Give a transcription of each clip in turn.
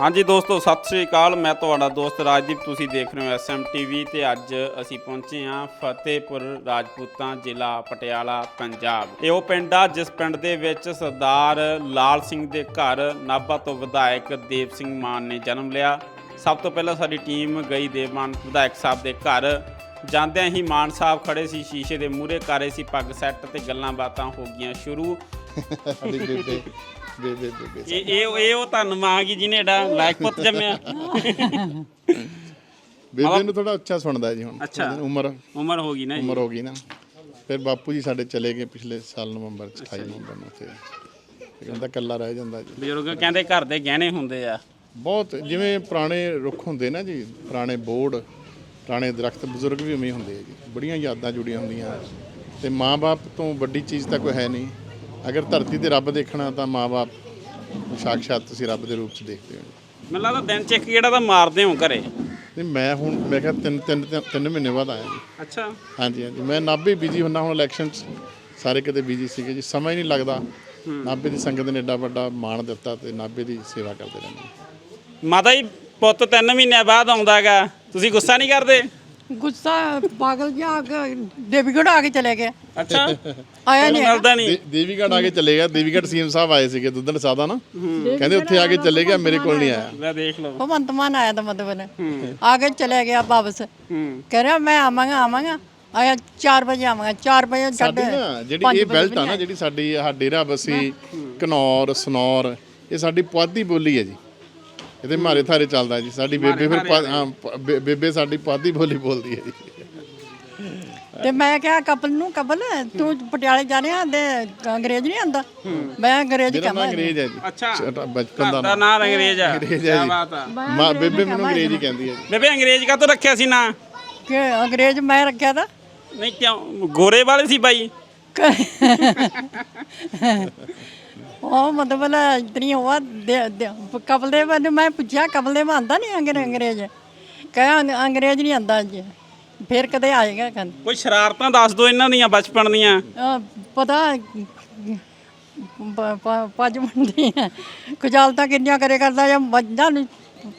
ਹਾਂਜੀ ਦੋਸਤੋ, ਸਤਿ ਸ੍ਰੀ ਅਕਾਲ। ਮੈਂ ਤੁਹਾਡਾ ਦੋਸਤ ਰਾਜਦੀਪ। ਤੁਸੀਂ ਦੇਖ ਰਹੇ ਹੋ ਐਸਐਮ ਟੀਵੀ ਤੇ ਅੱਜ ਅਸੀਂ ਪਹੁੰਚੇ ਹਾਂ ਫਤਿਹਪੁਰ ਰਾਜਪੂਤਾਂ ਜ਼ਿਲ੍ਹਾ ਪਟਿਆਲਾ, ਪੰਜਾਬ। ਇਹ ਉਹ ਪਿੰਡ ਆ, ਜਿਸ ਪਿੰਡ ਦੇ ਵਿੱਚ ਸਰਦਾਰ ਲਾਲ ਸਿੰਘ ਦੇ ਘਰ ਨਾਭਾ ਤੋਂ ਵਿਧਾਇਕ ਦੇਵ ਸਿੰਘ ਮਾਨ ਨੇ ਜਨਮ ਲਿਆ। ਸਭ ਤੋਂ ਪਹਿਲਾਂ ਸਾਡੀ ਟੀਮ ਗਈ ਦੇਵ ਮਾਨ ਵਿਧਾਇਕ ਸਾਹਿਬ ਦੇ ਘਰ। ਜਾਂਦਿਆਂ ਹੀ ਮਾਨ ਸਾਹਿਬ ਖੜੇ ਸੀ, ਸ਼ੀਸ਼ੇ ਦੇ ਮੂਹਰੇ ਕਰ ਰਹੇ ਸੀ, ਪੱਗ ਸੈੱਟ ਤੇ ਗੱਲਾਂ ਬਾਤਾਂ ਹੋ ਗਈਆਂ ਸ਼ੁਰੂ। ਸਾਡੀ ਬੇਬੇ ਬੇਬੇ ਬੇਬੇ ਇਹ ਇਹ ਇਹ ਉਹ ਧੰਨ ਮਾਂ ਕੀ ਜਿਹਨੇ ਏਡਾ ਲਾਇਕ ਪੁੱਤ ਜੰਮਿਆ। ਬੇਬੇ ਨੂੰ ਥੋੜਾ ਉੱਚਾ ਸੁਣਦਾ ਜੀ ਹੁਣ। ਅੱਛਾ। ਉਮਰ ਉਮਰ ਹੋ ਗਈ ਨਾ ਜੀ। ਉਮਰ ਹੋ ਗਈ ਨਾ। ਫਿਰ ਬਾਪੂ ਜੀ ਸਾਡੇ ਚਲੇ ਗਏ ਪਿਛਲੇ ਸਾਲ ਨਵੰਬਰ ਚ 28 ਨਵੰਬਰ ਨੂੰ ਤੇ ਕਹਿੰਦਾ ਕੱਲਾ ਰਹਿ ਜਾਂਦਾ ਜੀ। ਬਜ਼ੁਰਗ ਕਹਿੰਦੇ ਘਰ ਦੇ ਗਹਿਣੇ ਹੁੰਦੇ ਆ। ਬਹੁਤ ਜਿਵੇਂ ਪੁਰਾਣੇ ਰੁੱਖ ਹੁੰਦੇ ਨਾ ਜੀ ਪੁਰਾਣੇ ਬੋਰਡ ਪੁਰਾਣੇ ਦਰਖਤ ਬਜ਼ੁਰਗ ਵੀ ਉਵੇਂ ਹੀ ਹੁੰਦੇ ਆ ਜੀ। ਬੜੀਆਂ ਯਾਦਾਂ ਜੁੜੀਆਂ ਹੁੰਦੀਆਂ। ਤੇ ਮਾਂ-ਬਾਪ ਤੋਂ ਵੱਡੀ ਚੀਜ਼ ਤਾਂ ਕੋਈ ਹੈ ਨਹੀਂ। ਅਗਰ ਧਰਤੀ ਤੇ ਰੱਬ ਦੇਖਣਾ ਤਾਂ ਮਾਂ-ਬਾਪ ਸਾਖਸ਼ਾਤ ਤੁਸੀਂ ਰੱਬ ਦੇ ਰੂਪ ਚ ਦੇਖਦੇ ਹੋ। ਮੈਨੂੰ ਲੱਗਦਾ ਦਿਨ ਚ ਇੱਕ ਕਿਹੜਾ ਤਾਂ ਮਾਰਦੇ ਹੋ ਘਰੇ। ਨਹੀਂ ਮੈਂ ਹੁਣ ਮੈਂ ਕਿਹਾ ਤਿੰਨ ਤਿੰਨ ਤਿੰਨ ਮਹੀਨੇ ਬਾਅਦ ਆਇਆ ਜੀ। ਅੱਛਾ। ਹਾਂਜੀ ਹਾਂਜੀ। ਮੈਂ ਨਾਭੇ ਬਿਜ਼ੀ ਹੁੰਨਾ ਹੁਣ ਇਲੈਕਸ਼ਨ 'ਚ ਸਾਰੇ ਕਿਤੇ ਬਿਜ਼ੀ ਸੀਗੇ ਜੀ। ਸਮਾਂ ਹੀ ਨਹੀਂ ਲੱਗਦਾ ਨਾਭੇ ਦੀ ਸੰਗਤ ਨੇ ਏਡਾ ਵੱਡਾ ਮਾਣ ਦਿੱਤਾ ਤੇ ਨਾਭੇ ਦੀ ਸੇਵਾ ਕਰਦੇ ਰਹਿੰਦੇ। ਮਾਤਾ ਜੀ ਪੁੱਤ ਤਿੰਨ ਮਹੀਨਿਆਂ ਬਾਅਦ ਆਉਂਦਾਗਾ ਤੁਸੀਂ ਗੁੱਸਾ ਨਹੀਂ ਕਰਦੇ? ਗੁੱਸਾ ਪਾਗਲ ਜਿਹਾ ਆ ਕੇ ਦੇਵੀਗੜ੍ਹ ਆ ਕੇ ਚਲੇ ਗਿਆ। ਅੱਛਾ। ਆਇਆ ਨਹੀਂ ਮਿਲਦਾ ਨਹੀਂ। ਦੇ- ਦੇਵੀਗੜ੍ਹ ਆ ਕੇ ਚਲੇ ਗਿਆ। ਦੇਵੀਗੜ੍ਹ ਸੀਐਮ ਸਾਹਿਬ ਆਏ ਸੀਗੇ ਦੁੱਧਣ ਸਾਦਾ ਨਾ। ਕਹਿੰਦੇ ਉੱਥੇ ਆ ਕੇ ਚਲੇ ਗਿਆ ਮੇਰੇ ਕੋਲ ਨਹੀਂ ਆਇਆ। ਲੈ ਦੇਖ ਲਓ। ਭਗਵੰਤ ਮਾਨ ਆਇਆ ਤਾਂ ਮਤਲਬ ਨੇ ਆ ਕੇ ਚਲੇ ਗਿਆ ਵਾਪਸ। ਕਹ ਰਿਹਾ ਮੈਂ ਆਵਾਂਗਾ ਆਵਾਂਗਾ। ਆਇਆ 4 ਵਜੇ ਆਵਾਂਗਾ। 4 ਵਜੇ ਸਾਡੀ ਛੱਡ ਨਾ ਜਿਹੜੀ ਇਹ ਬੈਲਟ ਆ ਨਾ ਜਿਹੜੀ ਸਾਡੀ ਆਹ ਡੇਰਾ ਬਸੀ ਘਨੌਰ ਸਨੌਰ ਇਹ ਸਾਡੀ ਪੁਆਧੀ ਬੋਲੀ ਹੈ ਜੀ। ਇਹਦੇ ਮਾਰੇ ਥਾਰੇ ਚੱਲਦਾ ਜੀ ਸਾਡੀ ਬੇਬੇ ਫਿਰ ਪੁਆ- ਹਾਂ, ਪ- ਬੇ- ਬੇਬੇ ਸਾਡੀ ਪੁਆਧੀ ਬੋਲੀ ਬੋਲਦੀ ਹੈ ਜੀ। ਤੇ ਮੈਂ ਕਿਹਾ ਕਪਲ ਨੂੰ ਕਪਲ ਤੂੰ ਪਟਿਆਲੇ ਜਾ ਰਿਹਾ ਤੇ ਅੰਗਰੇਜ਼ ਨਹੀਂ ਆਂਦਾ ਮੈਂ ਅੰਗਰੇਜ਼ ਮੇਰਾ ਨਾਂ ਕਹਾਂ ਅੰਗਰੇਜ਼ ਹੈ ਜੀ। ਅੱਛਾ। ਛੋਟਾ ਬਚਪਨ ਦਾ ਦਾ ਨਾਂ ਨਾਂ ਅੰਗਰੇਜ਼ ਆ ਅੰਗਰੇਜ਼ ਹੈ ਕੀ ਜੀ। ਬਾਤ ਆ। ਮਾਂ ਬੇਬੇ ਮੈਨੂੰ ਅੰਗਰੇਜ਼ ਹੀ ਕਹਿੰਦੀ ਹੈ ਜੀ। ਬੇਬੇ ਅੰਗਰੇਜ਼ ਕਾ ਤੋਂ ਰੱਖਿਆ ਸੀ ਨਾ? ਕਿ ਅੰਗਰੇਜ਼ ਮੈਂ ਰੱਖਿਆ ਤਾਂ। ਨਹੀਂ ਕਿਉਂ? ਗੋਰੇ ਵਾਲੇ ਸੀ ਬਾਈ। ਉਹ ਮਤਲਬ ਨਾ ਇਤਨੀ ਹੋਆ ਕਪਲ ਦੇ ਮੈਨੂੰ ਮੈਂ ਪੁੱਛਿਆ ਕਪਲ ਦੇ ਆਂਦਾ ਨਹੀਂ ਅੰਗਰੇ- ਅੰਗਰੇਜ਼? ਕਹਿਆ ਅੰਗਰੇਜ਼ ਨਹੀਂ ਆਂਦਾ ਅੱਜ। ਫਿਰ ਕਦੇ ਆਏਗਾ ਕੰਨ ਕੋਈ ਸ਼ਰਾਰਤਾਂ ਦੱਸ ਦਿਓ ਇਹਨਾਂ ਦੀਆਂ ਬਚਪਨ ਦੀਆਂ। ਪਤਾ ਪੱਜ ਮੰਦੀ ਖੁਜਾਲਤਾਂ ਕਿੰਨੀਆਂ ਕਰੇ ਕਰਦਾ ਜਾਂ ਮੱਝਾਂ ਨੂੰ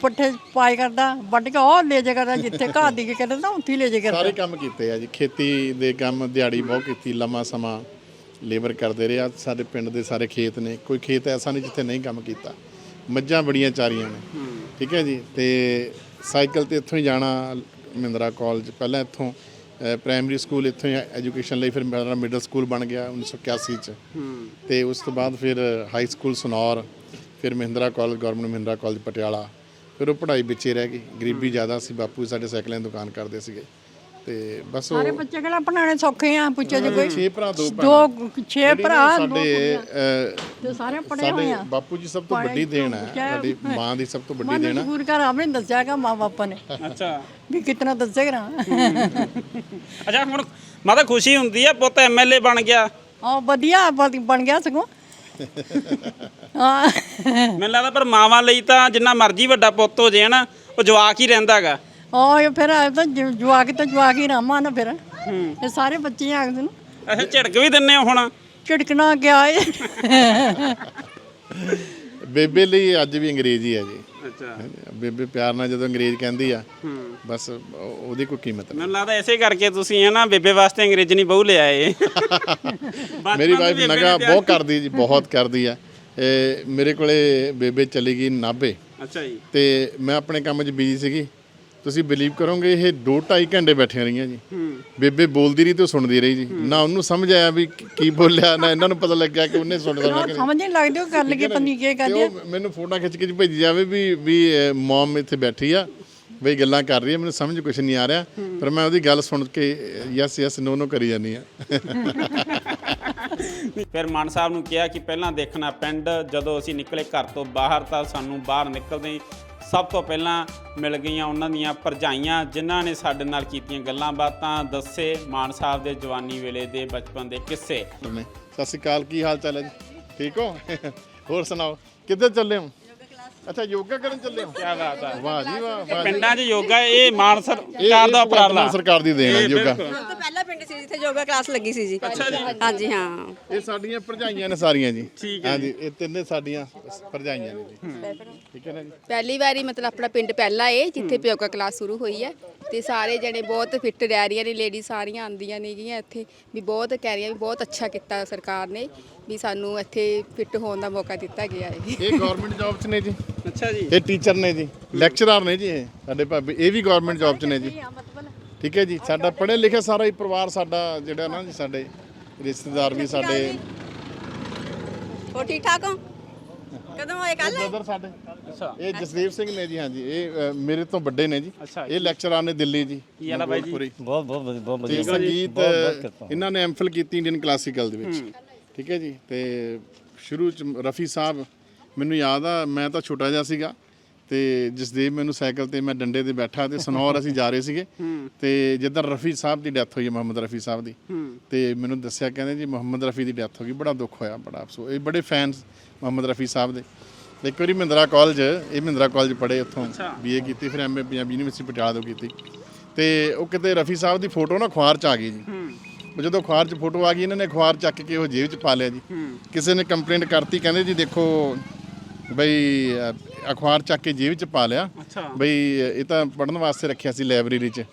ਪੱਠੇ ਪਾਈ ਕਰਦਾ ਵੱਢ ਕੇ ਉਹ ਲੈ ਜਾ ਕਰਦਾ ਜਿੱਥੇ ਘਾਹ ਦੀ ਕੇ ਕਰਦਾ ਉੱਥੇ ਲੈ ਜਾ ਕਰਦਾ। ਸਾਰੇ ਕੰਮ ਕੀਤੇ ਆ ਜੀ ਖੇਤੀ ਦੇ ਕੰਮ ਦਿਹਾੜੀ ਬਹੁਤ ਕੀਤੀ ਲੰਮਾ ਸਮਾਂ। ਲੇਬਰ ਕਰਦੇ ਰਹੇ ਆ। ਸਾਡੇ ਪਿੰਡ ਦੇ ਸਾਰੇ ਖੇਤ ਨੇ। ਕੋਈ ਖੇਤ ਐਸਾ ਨਹੀਂ ਜਿੱਥੇ ਨਹੀਂ ਕੰਮ ਕੀਤਾ। ਮੱਝਾਂ ਬੜੀਆਂ ਚਾਰੀਆਂ ਨੇ। ਠੀਕ ਹੈ ਜੀ? ਤੇ ਸਾਈਕਲ ਤੇ ਇੱਥੋਂ ਹੀ ਜਾਣਾ ਮਹਿੰਦਰਾ ਕਾਲਜ। ਪਹਿਲਾਂ ਇੱਥੋਂ ਪ੍ਰਾਇਮਰੀ ਸਕੂਲ ਇੱਥੋਂ ਹੀ ਐਜੂਕੇਸ਼ਨ ਲਈ ਫਿਰ ਮੇਰਾ ਮਿਡਲ ਸਕੂਲ ਬਣ ਗਿਆ 1981 ਚ। ਤੇ ਉਸ ਤੋਂ ਬਾਅਦ ਫਿਰ ਹਾਈ ਸਕੂਲ ਸਨੌਰ ਫਿਰ Mahindra college government Mahindra college Patiala. ਫਿਰ ਉਹ ਪੜ੍ਹਾਈ ਵਿੱਚੇ ਰਹਿ ਗਈ। ਗਰੀਬੀ ਜ਼ਿਆਦਾ ਸੀ। ਬਾਪੂ ਸਾਡੇ ਸਾਈਕਲਾਂ ਦੀ ਦੁਕਾਨ ਕਰਦੇ ਸੀਗੇ। ਤੇ ਬਸ ਉਹ ਸਾਰੇ ਬੱਚੇ ਕਿਹੜਾ ਬਣਾਉਣੇ ਸੌਖੇ ਆ ਪੁੱਛੇ ਜੇ ਕੋਈ। ਛੇ ਭਰਾ ਦੋ ਭੈਣਾਂ। ਦੋ ਛੇ ਜਿਹੜੀ ਭਰਾ ਨਾ ਦੋ ਸਾਡੇ ਅਹ, ਤੇ ਸਾਰੇ ਪੜੇ ਹੋਏ ਸਾਡੇ ਆ। ਬਾਪੂ ਜੀ ਸਭ ਤੋਂ ਵੱਡੀ ਦੇਣ ਹੈ ਸਾਡੀ ਮਾਂ ਦੀ ਸਭ ਤੋਂ ਵੱਡੀ ਮਨ ਦੇਣ ਹੈ ਮਜਬੂਰ ਕਰ ਆਪਨੇ ਦੱਸਿਆਗਾ ਮਾਂ ਬਾਪਾ ਨੇ। ਅੱਛਾ। ਵੀ ਕਿਤਨਾ ਦੱਸੇਗਾ ਅੱਛਾ ਹੁਣ ਮਾਤਾ ਖੁਸ਼ੀ ਹੁੰਦੀ ਆ ਪੁੱਤ ਐਮਐਲਏ ਬਣ ਗਿਆ। ਆ ਵਧੀਆ ਬਣ ਬਣ ਗਿਆ ਸਗੋਂ। ਹਾਂ। ਮੈਨੂੰ ਲੱਗਦਾ ਪਰ ਮਾਵਾਂ ਲਈ ਤਾਂ ਜਿੰਨਾ ਮਰਜ਼ੀ ਵੱਡਾ ਪੁੱਤ ਹੋ ਜੇ ਨਾ ਉਹ ਜਵਾਕ ਹੀ ਰਹਿੰਦਾਗਾ ਉਹ ਫਿਰ ਆ ਤਾਂ ਜ- ਜਵਾਕ ਤਾਂ ਜਵਾਕ ਹੀ ਰਾਮਾ ਨਾ ਫਿਰ। ਇਹ ਸਾਰੇ ਬੱਚੇ ਆਖਦੇ ਨੂੰ ਅੱਛਾ ਝਿੜਕ ਵੀ ਦਿੰਨੇ ਹੋ ਹੁਣ। ਝਿੜਕਣਾ ਗਿਆ ਏ? ਬੇਬੇ ਲਈ ਅੱਜ ਵੀ ਅੰਗਰੇਜ਼ੀ ਹੈ ਜੀ। ਅੱਛਾ। ਬੇਬੇ ਪਿਆਰ ਨਾਲ ਜਦੋਂ ਅੰਗਰੇਜ਼ ਕਹਿੰਦੀ ਆ ਬਸ ਉਹ- ਉਹਦੀ ਕੋਈ ਕੀਮਤ ਨਹੀਂ। ਮੈਨੂੰ ਲੱਗਦਾ ਐਸੇ ਕਰਕੇ ਤੁਸੀਂ ਹੈ ਨਾ ਬੇਬੇ ਵਾਸਤੇ ਅੰਗਰੇਜ਼ੀ ਬਹੁ ਲਿਆਏ। ਮੇਰੀ ਵਾਈਫ ਨਗਾ ਬਹੁਤ ਕਰਦੀ ਜੀ ਬਹੁਤ ਕਰਦੀ ਆ। ਇਹ ਮੇਰੇ ਕੋਲੇ ਬੇਬੇ ਚਲੀ ਗਈ ਨਾਭੇ। ਅੱਛਾ ਜੀ। ਤੇ ਮੈਂ ਆਪਣੇ ਕੰਮ 'ਚ ਬਿਜ਼ੀ ਸੀਗੀ। ਤੁਸੀਂ ਬਿਲੀਵ ਕਰੋਗੇ ਇਹ 2.5 ਘੰਟੇ ਬੈਠੀਆਂ ਰਹੀਆਂ ਜੀ। ਬੇਬੇ ਬੋਲਦੀ ਰਹੀ ਤੇ ਉਹ ਸੁਣਦੀ ਰਹੀ ਜੀ। ਨਾ ਉਹਨੂੰ ਸਮਝ ਆਇਆ ਵੀ ਕੀ- ਬੋਲਿਆ ਨਾ ਇਹਨਾਂ ਨੂੰ ਪਤਾ ਲੱਗਿਆ ਕਿ ਉਹਨੇ ਸੁਣ ਲੈਣਾ ਕਿ ਸਮਝ ਨਹੀਂ ਲੱਗਦੀ ਉਹ ਗੱਲ ਕੀ ਪੰਨੀ ਕੀ ਕਰਦੀ ਉਹ ਮੈਨੂੰ ਫੋਟੋ ਖਿੱਚ ਕੇ ਭੇਜੀ ਜਾਵੇ ਵੀ ਵੀ ਮਮ ਇੱਥੇ ਬੈਠੀ ਆ ਬਈ ਗੱਲਾਂ ਕਰ ਰਹੀ ਹੈ ਮੈਨੂੰ ਸਮਝ ਕੁਝ ਨਹੀਂ ਆ ਰਿਹਾ। ਪਰ ਮੈਂ ਉਹਦੀ ਗੱਲ ਸੁਣ ਕੇ ਯੈਸ ਯੈਸ ਨੋ ਨੋ ਕਰੀ ਜਾਂਦੀ ਆ। ਫਿਰ ਮਾਨ ਸਾਹਿਬ ਨੂੰ ਕਿਹਾ ਕਿ ਪਹਿਲਾਂ ਦੇਖਣਾ ਪਿੰਡ ਜਦੋਂ ਅਸੀਂ ਨਿਕਲੇ ਘਰ ਤੋਂ ਬਾਹਰ ਤਾਂ ਸਾਨੂੰ ਬਾਹਰ ਨਿਕਲਦੇ ਹੀ ਸਭ ਤੋਂ ਪਹਿਲਾਂ ਮਿਲ ਗਈਆਂ ਉਹਨਾਂ ਦੀਆਂ ਭਰਜਾਈਆਂ ਜਿਨ੍ਹਾਂ ਨੇ ਸਾਡੇ ਨਾਲ ਕੀਤੀਆਂ ਗੱਲਾਂ ਬਾਤਾਂ ਦੱਸੇ ਮਾਨ ਸਾਹਿਬ ਦੇ ਜਵਾਨੀ ਵੇਲੇ ਦੇ ਬਚਪਨ ਦੇ ਕਿੱਸੇ। ਸਤਿ ਸ਼੍ਰੀ ਅਕਾਲ ਕੀ ਹਾਲ ਚਾਲ ਹੈ ਜੀ? ਠੀਕ ਹੋ? ਹੋਰ ਸੁਣਾਓ? ਕਿੱਧਰ ਚੱਲੇ ਹੋ? ਅੱਛਾ ਯੋਗਾ ਕਰਨ ਚੱਲੇ ਹੋ? ਕੀ ਬਾਤ ਆ। ਵਾਹ ਜੀ ਵਾਹ। ਪਿੰਡਾਂ 'ਚ ਯੋਗਾ ਇਹ ਮਾਨ ਸਰਕਾਰ ਦਾ ਉਪਰਾਲਾ। ਸਰਕਾਰ ਦੀ ਦੇਣ ਹੈ ਯੋਗਾ। ਪਿੰਡ ਸੀ ਜਿੱਥੇ ਯੋਗਾ ਕਲਾਸ ਲੱਗੀ ਸੀ ਜੀ। ਹਾਂਜੀ ਹਾਂ। ਇਹ ਸਾਡੀਆਂ ਭਰਜਾਈਆਂ ਨੇ ਸਾਰੀਆਂ ਜੀ। ਠੀਕ ਹੈ ਹਾਂਜੀ ਇਹ ਤਿੰਨੇ ਸਾਡੀਆਂ ਭਰਜਾਈਆਂ ਨੇ ਜੀ। ਠੀਕ ਹੈ ਨਾ ਜੀ? ਪਹਿਲੀ ਵਾਰੀ ਮਤਲਬ ਆਪਣਾ ਪਿੰਡ ਪਹਿਲਾ ਏ ਜਿੱਥੇ ਯੋਗਾ ਕਲਾਸ ਸ਼ੁਰੂ ਹੋਈ ਹੈ। ਤੇ ਸਾਰੇ ਜਣੇ ਬਹੁਤ ਫਿੱਟ ਰਹਿ ਰਹੀਆਂ ਨੇ ਲੇਡੀ ਸਾਰੀਆਂ ਆਉਂਦੀਆਂ ਨੇਗੀਆਂ ਇੱਥੇ। ਵੀ ਬਹੁਤ ਕਹਿ ਰਹੀਆਂ ਵੀ ਬਹੁਤ ਅੱਛਾ ਕੀਤਾ ਸਰਕਾਰ ਨੇ ਵੀ ਸਾਨੂੰ ਇੱਥੇ ਫਿੱਟ ਹੋਣ ਦਾ ਮੌਕਾ ਦਿੱਤਾ ਗਿਆ ਹੈ ਇਹ ਗਵਰਨਮੈਂਟ ਜੌਬ 'ਚ ਨੇ ਜੀ। ਅੱਛਾ ਜੀ। ਇਹ ਟੀਚਰ ਨੇ ਜੀ। ਲੈਕਚਰਰ ਨੇ ਜੀ ਇਹ ਸਾਡੇ ਭਾਬੀ। ਇਹ ਵੀ ਗਵਰਨਮੈਂਟ ਜੌਬ 'ਚ ਨੇ ਜੀ। ਠੀਕ ਹੈ ਜੀ ਸਾਡਾ ਪੜ੍ਹਿਆ ਲਿਖਿਆ ਸਾਰਾ ਹੀ ਪਰਿਵਾਰ ਸਾਡਾ ਜਿਹੜਾ ਨਾ ਜੀ ਸਾਡੇ ਰਿਸ਼ਤੇਦਾਰ ਵੀ ਸਾਡੇ। ਹੋ ਠੀਕ ਠਾਕ ਹੋ? ਕਦੋਂ ਆਏ ਕੱਲ ਬ੍ਰਦਰ ਸਾਡੇ। ਅੱਛਾ। ਇਹ ਜਸਦੀਪ ਸਿੰਘ ਨੇ ਜੀ ਹਾਂਜੀ ਇਹ ਅ, ਮੇਰੇ ਤੋਂ ਵੱਡੇ ਨੇ ਜੀ। ਅੱਛਾ, ਇਹ ਲੈਕਚਰਰ ਨੇ ਦਿੱਲੀ ਜੀ। ਕੀ ਹਾਲ ਆ ਬਾਈ ਜੀ? ਬਹੁਤ ਬਹੁਤ ਵਧੀਆ ਬਹੁਤ ਤੇ ਵਧੀਆ। ਸੰਗੀਤ ਇਹਨਾਂ ਨੇ ਐਮਫਿਲ ਕੀਤੀ ਇੰਡੀਅਨ ਕਲਾਸੀਕਲ ਦੇ ਵਿੱਚ। ਠੀਕ ਹੈ ਜੀ ਤੇ ਸ਼ੁਰੂ ਚ ਰਫੀ ਸਾਹਿਬ ਮੈਨੂੰ ਯਾਦ ਆ ਮੈਂ ਤਾਂ ਛੋਟਾ ਜਿਹਾ ਸੀਗਾ। ਤੇ ਜਸਦੇਵ ਮੈਨੂੰ ਸਾਈਕਲ ਤੇ ਮੈਂ ਡੰਡੇ ਤੇ ਬੈਠਾ ਤੇ ਸਨੌਰ ਅਸੀਂ ਜਾ ਰਹੇ ਸੀਗੇ। ਤੇ ਜਿੱਦਾਂ ਰਫੀ ਸਾਹਿਬ ਦੀ ਡੈਥ ਹੋਈ ਹੈ ਮੁਹੰਮਦ ਰਫੀ ਸਾਹਿਬ ਦੀ। ਤੇ ਮੈਨੂੰ ਦੱਸਿਆ ਕਹਿੰਦੇ ਜੀ ਮੁਹੰਮਦ ਰਫੀ ਦੀ ਡੈਥ ਹੋ ਗਈ ਬੜਾ ਦੁੱਖ ਹੋਇਆ ਬੜਾ ਅਫਸੋਸ। ਇਹ ਬੜੇ ਫੈਨਸ ਮੁਹੰਮਦ ਰਫੀ ਸਾਹਿਬ ਦੇ। ਇੱਕ ਵਾਰੀ ਮਹਿੰਦਰਾ ਕਾਲਜ ਇਹ ਮਹਿੰਦਰਾ ਕਾਲਜ ਪੜ੍ਹੇ ਉੱਥੋਂ ਬੀਏ ਕੀਤੀ ਫਿਰ ਐਮਏ ਪੰਜਾਬੀ ਯੂਨੀਵਰਸਿਟੀ ਪਟਿਆਲਾ ਤੋਂ ਕੀਤੀ। ਤੇ ਉਹ ਕਿਤੇ ਰਫੀ ਸਾਹਿਬ ਦੀ ਫੋਟੋ ਨਾ ਅਖਬਾਰ ਚ ਆ ਗਈ ਜੀ। ਉਹ ਜਦੋਂ ਅਖਬਾਰ 'ਚ ਫੋਟੋ ਆ ਗਈ ਇਹਨਾਂ ਨੇ ਅਖਬਾਰ ਚੱਕ ਕੇ ਉਹ ਜੇਬ 'ਚ ਪਾ ਲਿਆ ਜੀ। ਕਿਸੇ ਨੇ ਕੰਪਲੇਂਟ ਕਰਤੀ ਕਹਿੰਦੇ ਜੀ ਦੇਖੋ ਬਈ ਅਖਬਾਰ ਚੱਕ ਕੇ ਜੇਬ 'ਚ ਪਾ ਲਿਆ। ਬਈ ਇਹ ਤਾਂ ਪੜਨ ਵਾਸਤੇ ਰੱਖਿਆ ਸੀ ਲਾਇਬ੍ਰੇਰੀ 'ਚ।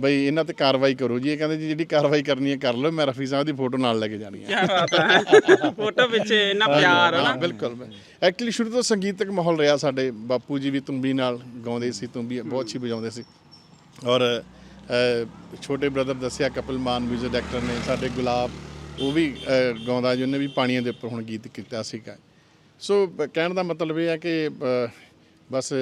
ਬਈ ਇਹਨਾਂ ਤੇ ਕਾਰਵਾਈ ਕਰੋ ਜੀ। ਇਹ ਕਹਿੰਦੇ ਜੀ ਜਿਹੜੀ ਕਾਰਵਾਈ ਕਰਨੀ ਹੈ ਕਰ ਲਓ। ਮੈਂ ਰਫੀ ਸਾਹਿਬ ਦੀ ਫੋਟੋ ਨਾਲ ਲੈ ਕੇ ਜਾਣੀ ਹੈ। ਕੀ ਬਾਤ ਹੈ। ਫੋਟੋ ਵਿੱਚ ਇੰਨਾ ਪਿਆਰ ਹੈ ਨਾ? ਬਿਲਕੁਲ। ਐਕਚੁਅਲੀ ਸ਼ੁਰੂ ਤੋਂ ਸੰਗੀਤਕ ਮਾਹੌਲ ਰਿਹਾ ਸਾਡੇ ਬਾਪੂ ਜੀ ਵੀ ਤੁੰਬੀ ਨਾਲ ਗਾਉਂਦੇ ਸੀ ਤੁੰਬੀ ਬਹੁਤ ਅੱਛੀ ਵਜਾਉਂਦੇ ਸੀ। ਔਰ ਛੋਟੇ ਬ੍ਰਦਰ ਦੱਸਿਆ ਕਪਿਲ ਮਾਨ ਮਿਊਜ਼ਿਕ ਡਾਇਰੈਕਟਰ ਨੇ ਸਾਡੇ ਗੁਲਾਬ ਉਹ ਵੀ ਗਾਉਂਦਾ ਜੀ ਉਹਨੇ ਵੀ ਪਾਣੀਆਂ ਦੇ ਉੱਪਰ ਹੁਣ ਗੀਤ ਕੀਤਾ ਸੀਗਾ। ਸੋ ਕਹਿਣ ਦਾ ਮਤਲਬ ਇਹ ਹੈ ਕਿ ਬਸ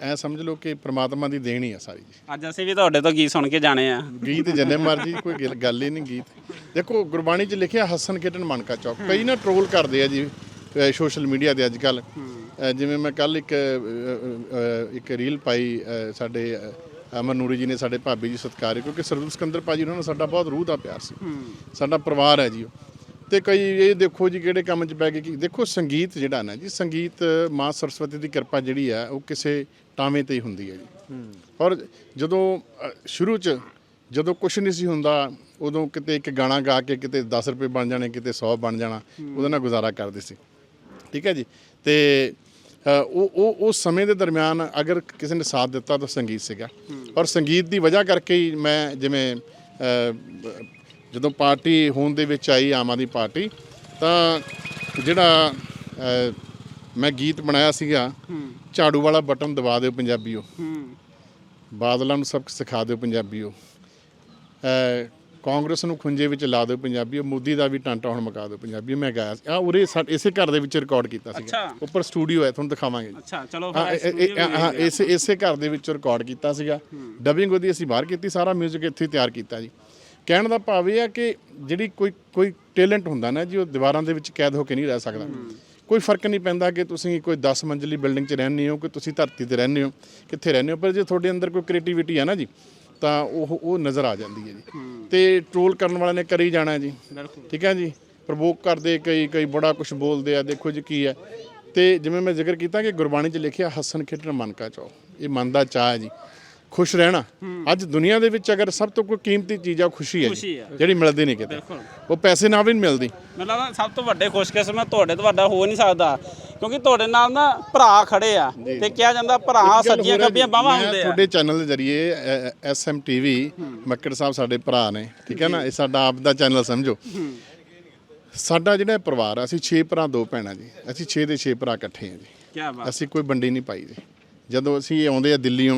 ਐ ਸਮਝ ਲਓ ਕਿ ਪ੍ਰਮਾਤਮਾ ਦੀ ਦੇਣ ਹੀ ਆ ਸਾਰੀ ਜੀ। ਅੱਜ ਅਸੀਂ ਵੀ ਤੁਹਾਡੇ ਤੋਂ ਗੀਤ ਸੁਣ ਕੇ ਜਾਣੇ ਆ। ਗੀਤ ਜਿੰਨੇ ਮਰਜ਼ੀ ਕੋਈ ਗੱਲ- ਹੀ ਨਹੀਂ ਗੀਤ। ਦੇਖੋ ਗੁਰਬਾਣੀ 'ਚ ਲਿਖਿਆ ਹਸਨ ਖੇਡਣ ਮਨਕਾ ਚੌਕ। ਕਈ ਨਾ ਟ੍ਰੋਲ ਕਰਦੇ ਆ ਜੀ ਸੋਸ਼ਲ ਮੀਡੀਆ ਤੇ ਅੱਜ ਕੱਲ ਜਿਵੇਂ ਮੈਂ ਕੱਲ ਇੱਕ ਇੱਕ ਰੀਲ ਪਾਈ ਸਾਡੇ ਅ, ਅਮਰ ਨੂਰੀ ਜੀ ਨੇ ਸਾਡੇ ਭਾਬੀ ਜੀ ਸਤਿਕਾਰ ਕਿਉਂਕਿ ਸਰਦੂਲ ਸਿਕੰਦਰ ਭਾਜੀ ਉਹਨਾਂ ਨਾਲ ਸਾਡਾ ਬਹੁਤ ਰੂਹ ਦਾ ਪਿਆਰ ਸੀ। ਸਾਡਾ ਪਰਿਵਾਰ ਹੈ ਜੀ ਉਹ। ਤੇ ਕਈ ਇਹ ਦੇਖੋ ਜੀ ਕਿਹੜੇ ਕੰਮ 'ਚ ਪੈ ਗਏ ਕਿ ਦੇਖੋ ਸੰਗੀਤ ਜਿਹੜਾ ਨਾ ਜੀ ਸੰਗੀਤ ਮਾਂ ਸਰਸਵਤੀ ਦੀ ਕਿਰਪਾ ਜਿਹੜੀ ਆ ਉਹ ਕਿਸੇ ਟਾਵੇਂ ਤੇ ਹੀ ਹੁੰਦੀ ਹੈ ਜੀ। ਔਰ ਜਦੋਂ ਅ, ਸ਼ੁਰੂ 'ਚ ਜਦੋਂ ਕੁਝ ਨਹੀਂ ਸੀ ਹੁੰਦਾ ਉਦੋਂ ਕਿਤੇ ਇੱਕ ਗਾਣਾ ਗਾ ਕੇ ਕਿਤੇ 10 ਰੁਪਏ ਬਣ ਜਾਣੇ ਕਿਤੇ 100 ਬਣ ਜਾਣਾ ਉਹਦੇ ਨਾਲ ਗੁਜ਼ਾਰਾ ਕਰਦੇ ਸੀ। ਠੀਕ ਹੈ ਜੀ? ਤੇ ਅ, ਉਹ ਉਹ ਉਸ ਸਮੇਂ ਦੇ ਦਰਮਿਆਨ ਅਗਰ ਕਿਸੇ ਨੇ ਸਾਥ ਦਿੱਤਾ ਤਾਂ ਸੰਗੀਤ ਸੀਗਾ। ਔਰ ਸੰਗੀਤ ਦੀ ਵਜ੍ਹਾ ਕਰਕੇ ਹੀ ਮੈਂ ਜਿਵੇਂ ਅ, ਬ- ਜਦੋਂ ਪਾਰਟੀ ਹੋਣ ਦੇ ਵਿੱਚ ਆਈ ਆਮ ਆਦਮੀ ਪਾਰਟੀ ਤਾਂ ਜਿਹੜਾ ਮੈਂ ਗੀਤ ਬਣਾਇਆ ਸੀਗਾ ਝਾੜੂ ਵਾਲਾ ਬਟਨ ਦਬਾ ਦਿਓ ਪੰਜਾਬੀਓ। ਬਾਦਲਾਂ ਨੂੰ ਸਬਕ ਸਿਖਾ ਦਿਓ ਪੰਜਾਬੀਓ। ਕਾਂਗਰਸ ਨੂੰ ਖੁੰਝੇ ਵਿੱਚ ਲਾ ਦਿਓ ਪੰਜਾਬੀਓ ਮੋਦੀ ਦਾ ਵੀ ਟਾਂਟਾ ਹੁਣ ਮਕਾ ਦਿਓ ਪੰਜਾਬੀਓ ਮੈਂ ਗਾਇਆ ਸੀ। ਆ ਉਰੇ ਸਾ- ਇਸੇ ਘਰ ਦੇ ਵਿੱਚ ਰਿਕਾਰਡ ਕੀਤਾ ਸੀਗਾ। ਅੱਛਾ। ਉੱਪਰ ਸਟੂਡੀਓ ਹੈ ਤੁਹਾਨੂੰ ਦਿਖਾਵਾਂਗੇ ਜੀ। ਅੱਛਾ ਚਲੋ ਹਾਂ ਇਸੇ ਇਸੇ ਘਰ ਦੇ ਵਿੱਚ ਰਿਕਾਰਡ ਕੀਤਾ ਸੀਗਾ। ਡਬਿੰਗ ਉਹਦੀ ਅਸੀਂ ਬਾਹਰ ਕੀਤੀ ਸਾਰਾ 뮤직 ਇੱਥੇ ਤਿਆਰ ਕੀਤਾ ਜੀ। ਕਹਿਣ ਦਾ ਭਾਵ ਇਹ ਹੈ ਕਿ ਜਿਹੜੀ ਕੋਈ ਕੋਈ ਟੈਲੈਂਟ ਹੁੰਦਾ ਨਾ ਜੀ ਉਹ ਦੀਵਾਰਾਂ ਦੇ ਵਿੱਚ ਕੈਦ ਹੋ ਕੇ ਨਹੀਂ ਰਹਿ ਸਕਦਾ। ਕੋਈ ਫ਼ਰਕ ਨਹੀਂ ਪੈਂਦਾ ਕਿ ਤੁਸੀਂ ਕੋਈ 10 ਮੰਜ਼ਲੀ ਬਿਲਡਿੰਗ 'ਚ ਰਹਿੰਦੇ ਹੋ ਕਿ ਤੁਸੀਂ ਧਰਤੀ ਤੇ ਰਹਿੰਦੇ ਹੋ ਕਿੱਥੇ ਰਹਿੰਦੇ ਹੋ ਪਰ ਜੇ ਤੁਹਾਡੇ ਅੰਦਰ ਕੋਈ ਕ੍ਰੀਏਟੀਵਿਟੀ ਹੈ ਨਾ ਜੀ ਤਾਂ ਉਹ ਉਹ ਨਜ਼ਰ ਆ ਜਾਂਦੀ ਹੈ ਜੀ। ਤੇ ਟ੍ਰੋਲ ਕਰਨ ਵਾਲਿਆਂ ਨੇ ਕਰੀ ਜਾਣਾ ਜੀ। ਠੀਕ ਹੈ ਜੀ? ਪ੍ਰਵੋਕ ਕਰਦੇ ਕਈ ਕਈ ਬੜਾ ਕੁਝ ਬੋਲਦੇ ਆ ਦੇਖੋ ਜੀ ਕੀ ਹੈ। ਤੇ ਜਿਵੇਂ ਮੈਂ ਜ਼ਿਕਰ ਕੀਤਾ ਕਿ ਗੁਰਬਾਣੀ 'ਚ ਲਿਖਿਆ ਹੱਸਣ ਖੇਡਣ ਮਨ ਕਾ ਚਾਓ। ਇਹ ਮਨ ਦਾ ਚਾਹ ਹੈ ਜੀ। ਖੁਸ਼ ਰਹਿਣਾ। ਅੱਜ ਦੁਨੀਆ ਦੇ ਵਿੱਚ ਅਗਰ ਸਭ ਤੋਂ ਕੋਈ ਕੀਮਤੀ ਚੀਜ਼ ਆ ਖੁਸ਼ੀ ਹੈ ਖੁਸ਼ੀ ਹੈ। ਜਿਹੜੀ ਮਿਲਦੀ ਨਹੀਂ ਕਿਤੇ। ਉਹ ਪੈਸੇ ਨਾਲ ਵੀ ਨਹੀਂ ਮਿਲਦੀ। ਮੈਨੂੰ ਲੱਗਦਾ ਸਭ ਤੋਂ ਵੱਡੇ ਖੁਸ਼ਕਿਸਮਤ ਤੁਹਾਡੇ ਤੋਂ ਵੱਡਾ ਹੋ ਨਹੀਂ ਸਕਦਾ। ਕਿਉਂਕਿ ਤੁਹਾਡੇ ਨਾਲ ਨਾ ਭਰਾ ਖੜੇ ਆ ਤੇ ਕਿਹਾ ਜਾਂਦਾ ਭਰਾ ਗੱਲ ਸੱਜੀਆਂ ਹੋਰ ਹੈ ਖੱਬੀਆਂ ਜੀ, ਬਾਹਾਂ ਮੈਂ ਹੁੰਦੇ ਆ। ਤੁਹਾਡੇ ਚੈਨਲ ਦੇ ਜ਼ਰੀਏ ਐਸਐਮ ਟੀਵੀ ਮੱਕੜ ਸਾਹਿਬ ਸਾਡੇ ਭਰਾ ਨੇ ਠੀਕ ਹੈ ਨਾ? ਇਹ ਸਾਡਾ ਆਪ ਦਾ ਚੈਨਲ ਸਮਝੋ। ਸਾਡਾ ਜਿਹੜਾ ਪਰਿਵਾਰ ਆ ਅਸੀਂ 6 ਭਰਾ ਦੋ ਭੈਣਾਂ ਜੀ। ਅਸੀਂ 6 ਦੇ 6 ਭਰਾ ਇਕੱਠੇ ਆ ਜੀ। ਕੀ ਬਾਤ ਅਸੀਂ ਕੋਈ ਵੰਡੀ ਨਹੀਂ ਪਾਈ ਜੀ। ਜਦੋਂ ਅਸੀਂ ਆਉਂਦੇ ਆ ਦਿੱਲੀੋਂ